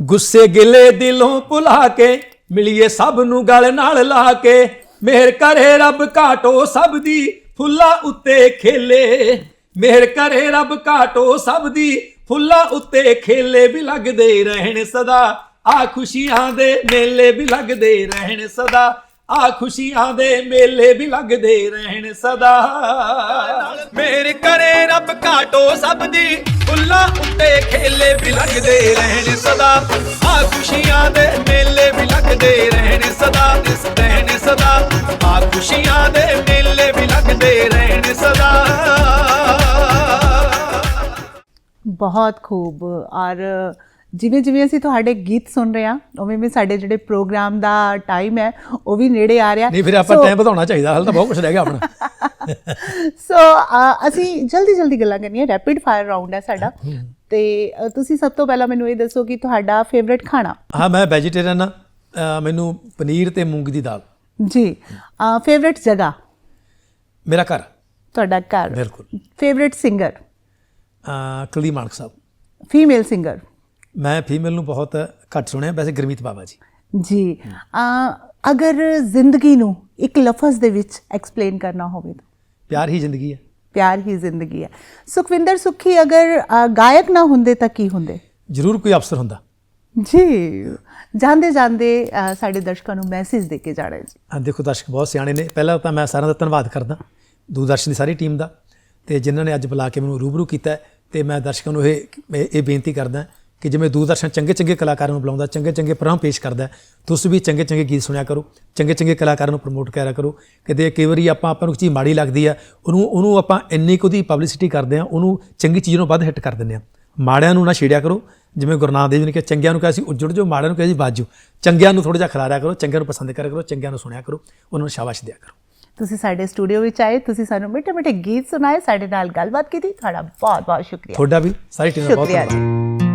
ਗੁੱਸੇ ਗਿਲੇ ਦਿਲੋਂ ਭੁਲਾ ਕੇ ਮਿਲੀਏ ਸਭ ਨੂੰ ਗਲ ਨਾਲ ਲਾ ਕੇ ਮਿਹਰ ਕਰੇ ਰੱਬ ਘਾਟੋ ਸਭ ਦੀ ਫੁੱਲਾਂ ਉੱਤੇ ਖੇਲੇ। ਮਿਹਰ ਕਰੇ ਰੱਬ ਘਾਟੋ ਸਭ ਦੀ ਫੁੱਲਾਂ ਉੱਤੇ ਖੇਲੇ ਵੀ ਲੱਗਦੇ ਰਹਿਣ ਸਦਾ। ਆ ਖੁਸ਼ੀਆਂ ਦੇ ਮੇਲੇ ਵੀ ਲੱਗਦੇ ਰਹਿਣ ਸਦਾ। ਆ ਖੁਸ਼ੀਆਂ ਦੇ ਮੇਲੇ ਵੀ ਲੱਗਦੇ ਰਹਿਣ ਸਦਾ। ਮੇਰ ਕਰੇ ਰੱਬ ਘਾਟੋ ਸਭ ਦੀ ਫੁੱਲਾਂ ਉੱਤੇ ਖੇਲੇ ਵੀ ਲੱਗਦੇ ਰਹਿਣ ਸਦਾ। ਆ ਖੁਸ਼ੀਆਂ ਦੇ ਮੇਲੇ ਵੀ ਲੱਗਦੇ ਰਹਿਣ ਸਦਾ ਇਸ ਰਹਿਣ ਸਦਾ। ਆ ਖੁਸ਼ੀਆਂ ਦੇ ਮੇਲੇ ਵੀ ਲੱਗਦੇ ਹੱਸਦੇ ਰਹਿਣ ਸਦਾ। ਬਹੁਤ ਖੂਬ। ਔਰ ਜਿਵੇਂ ਜਿਵੇਂ ਅਸੀਂ ਤੁਹਾਡੇ ਗੀਤ ਸੁਣ ਰਹੇ ਹਾਂ ਉਵੇਂ ਵੀ ਸਾਡੇ ਜਿਹੜੇ ਪ੍ਰੋਗਰਾਮ ਦਾ ਟਾਈਮ ਹੈ ਉਹ ਵੀ ਨੇੜੇ ਆ ਰਿਹਾ। ਨਹੀਂ ਫਿਰ ਆਪਾਂ ਟਾਈਮ ਵਧਾਉਣਾ ਚਾਹੀਦਾ ਹਾਲ ਤਾਂ ਬਹੁਤ ਕੁਝ ਰਹਿ ਗਿਆ ਆਪਣਾ। ਸੋ ਅਸੀਂ ਜਲਦੀ ਜਲਦੀ ਗੱਲਾਂ ਕਰਨੀਆਂ ਰੈਪਿਡ ਫਾਇਰ ਰਾਉਂਡ ਹੈ ਸਾਡਾ। ਤੇ ਤੁਸੀਂ ਸਭ ਤੋਂ ਪਹਿਲਾਂ ਮੈਨੂੰ ਇਹ ਦੱਸੋ ਕਿ ਤੁਹਾਡਾ ਫੇਵਰਿਟ ਖਾਣਾ? ਹਾਂ ਮੈਂ ਵੈਜੀਟੇਰੀਅਨ ਆ ਮੈਨੂੰ ਪਨੀਰ ਤੇ ਮੂੰਗੀ ਦੀ ਦਾਲ। ਜੀ। ਫੇਵਰਿਟ ਜਗ੍ਹਾ? ਮੇਰਾ ਘਰ। ਤੁਹਾਡਾ ਘਰ। ਬਿਲਕੁਲ। Favourite singer Kuldeep Manak Sahib. Female singer ਮੈਂ ਫੀਮੇਲ ਨੂੰ ਬਹੁਤ ਘੱਟ ਸੁਣਿਆ ਵੈਸੇ ਗੁਰਮੀਤ ਬਾਬਾ ਜੀ। ਜੀ ਅਗਰ ਜ਼ਿੰਦਗੀ ਨੂੰ ਇੱਕ ਲਫ਼ਜ਼ ਦੇ ਵਿੱਚ ਐਕਸਪਲੇਨ ਕਰਨਾ ਹੋਵੇ ਤਾਂ। ਪਿਆਰ ਹੀ ਜ਼ਿੰਦਗੀ ਹੈ। ਪਿਆਰ ਹੀ ਜ਼ਿੰਦਗੀ ਹੈ। ਸੁਖਵਿੰਦਰ ਸੁਖੀ ਅਗਰ ਗਾਇਕ ਨਾ ਹੁੰਦੇ ਤਾਂ ਕੀ ਹੁੰਦੇ? ਜ਼ਰੂਰ ਕੋਈ ਅਫਸਰ ਹੁੰਦਾ। ਜੀ ਜਾਂਦੇ ਜਾਂਦੇ ਸਾਡੇ ਦਰਸ਼ਕਾਂ ਨੂੰ ਮੈਸੇਜ ਦੇ ਕੇ ਜਾਣਾ ਜੀ। ਹਾਂ ਦੇਖੋ ਦਰਸ਼ਕ ਬਹੁਤ ਸਿਆਣੇ ਨੇ। ਪਹਿਲਾਂ ਤਾਂ ਮੈਂ ਸਾਰਿਆਂ ਦਾ ਧੰਨਵਾਦ ਕਰਦਾ ਦੂਰਦਰਸ਼ਨ ਦੀ ਸਾਰੀ ਟੀਮ ਦਾ ਤੇ ਜਿਨ੍ਹਾਂ ਨੇ ਅੱਜ ਬੁਲਾ ਕੇ ਮੈਨੂੰ ਰੂਬਰੂ ਕੀਤਾ ਤੇ ਮੈਂ ਦਰਸ਼ਕਾਂ ਨੂੰ ਇਹ ਇਹ ਬੇਨਤੀ ਕਰਦਾ ਕਿ ਜਿਵੇਂ ਦੂਰਦਰਸ਼ਨ ਚੰਗੇ ਚੰਗੇ ਕਲਾਕਾਰਾਂ ਨੂੰ ਬੁਲਾਉਂਦਾ ਚੰਗੇ ਚੰਗੇ ਪ੍ਰੋਗਰਾਮ ਪੇਸ਼ ਕਰਦਾ ਤੁਸੀਂ ਵੀ ਚੰਗੇ ਚੰਗੇ ਗੀਤ ਸੁਣਿਆ ਕਰੋ ਚੰਗੇ ਚੰਗੇ ਕਲਾਕਾਰਾਂ ਨੂੰ ਪ੍ਰਮੋਟ ਕਰਿਆ ਕਰੋ ਕਿਤੇ ਕਈ ਵਾਰੀ ਆਪਾਂ ਆਪਾਂ ਨੂੰ ਚੀਜ਼ ਮਾੜੀ ਲੱਗਦੀ ਆ ਉਹਨੂੰ ਉਹਨੂੰ ਆਪਾਂ ਇੰਨੀ ਕੁ ਉਹਦੀ ਪਬਲਿਸਿਟੀ ਕਰਦੇ ਆ ਉਹਨੂੰ ਚੰਗੀ ਚੀਜ਼ ਨੂੰ ਵੱਧ ਹਿੱਟ ਕਰ ਦਿੰਦੇ ਆ ਮਾੜਿਆਂ ਨੂੰ ਨਾ ਛੇੜਿਆ ਕਰੋ ਜਿਵੇਂ ਗੁਰੂ ਨਾਨਕ ਦੇਵ ਜੀ ਨੇ ਕਿਹਾ ਚੰਗਿਆਂ ਨੂੰ ਕਿਹਾ ਸੀ ਉੱਜੜ ਜੋ ਮਾੜਿਆਂ ਨੂੰ ਕਿਹਾ ਜੀ ਬਾਜੂ ਚੰਗਿਆਂ ਨੂੰ ਥੋੜਾ ਜਿਹਾ ਖਿਲਾਰਿਆ ਕਰੋ ਚੰਗਿਆਂ ਨੂੰ ਪਸੰਦ ਕਰਿਆ ਕਰੋ ਚੰਗਿਆਂ ਨੂੰ ਸੁਣਿਆ ਕਰੋ ਉਹਨਾਂ ਨੂੰ ਸ਼ਾਬਾਸ਼ ਦਿਆ ਕਰੋ। ਤੁਸੀਂ ਸਾਡੇ ਸਟੂਡੀਓ ਵਿੱਚ ਆਏ ਤੁਸੀਂ ਸਾਨੂੰ ਮਿੱਠੇ ਮਿੱਠੇ ਗੀਤ ਸੁਣਾਏ ਸਾਡੇ ਨਾਲ ਗੱਲਬਾਤ ਕੀਤੀ ਤੁਹਾਡਾ ਬਹੁਤ ਬਹੁਤ ਸ਼ੁਕਰੀਆ। ਤੁਹਾਡਾ ਵੀ ਸਾਰੀ ਟੀਮ ਦਾ ਬਹੁਤ ਜੀ।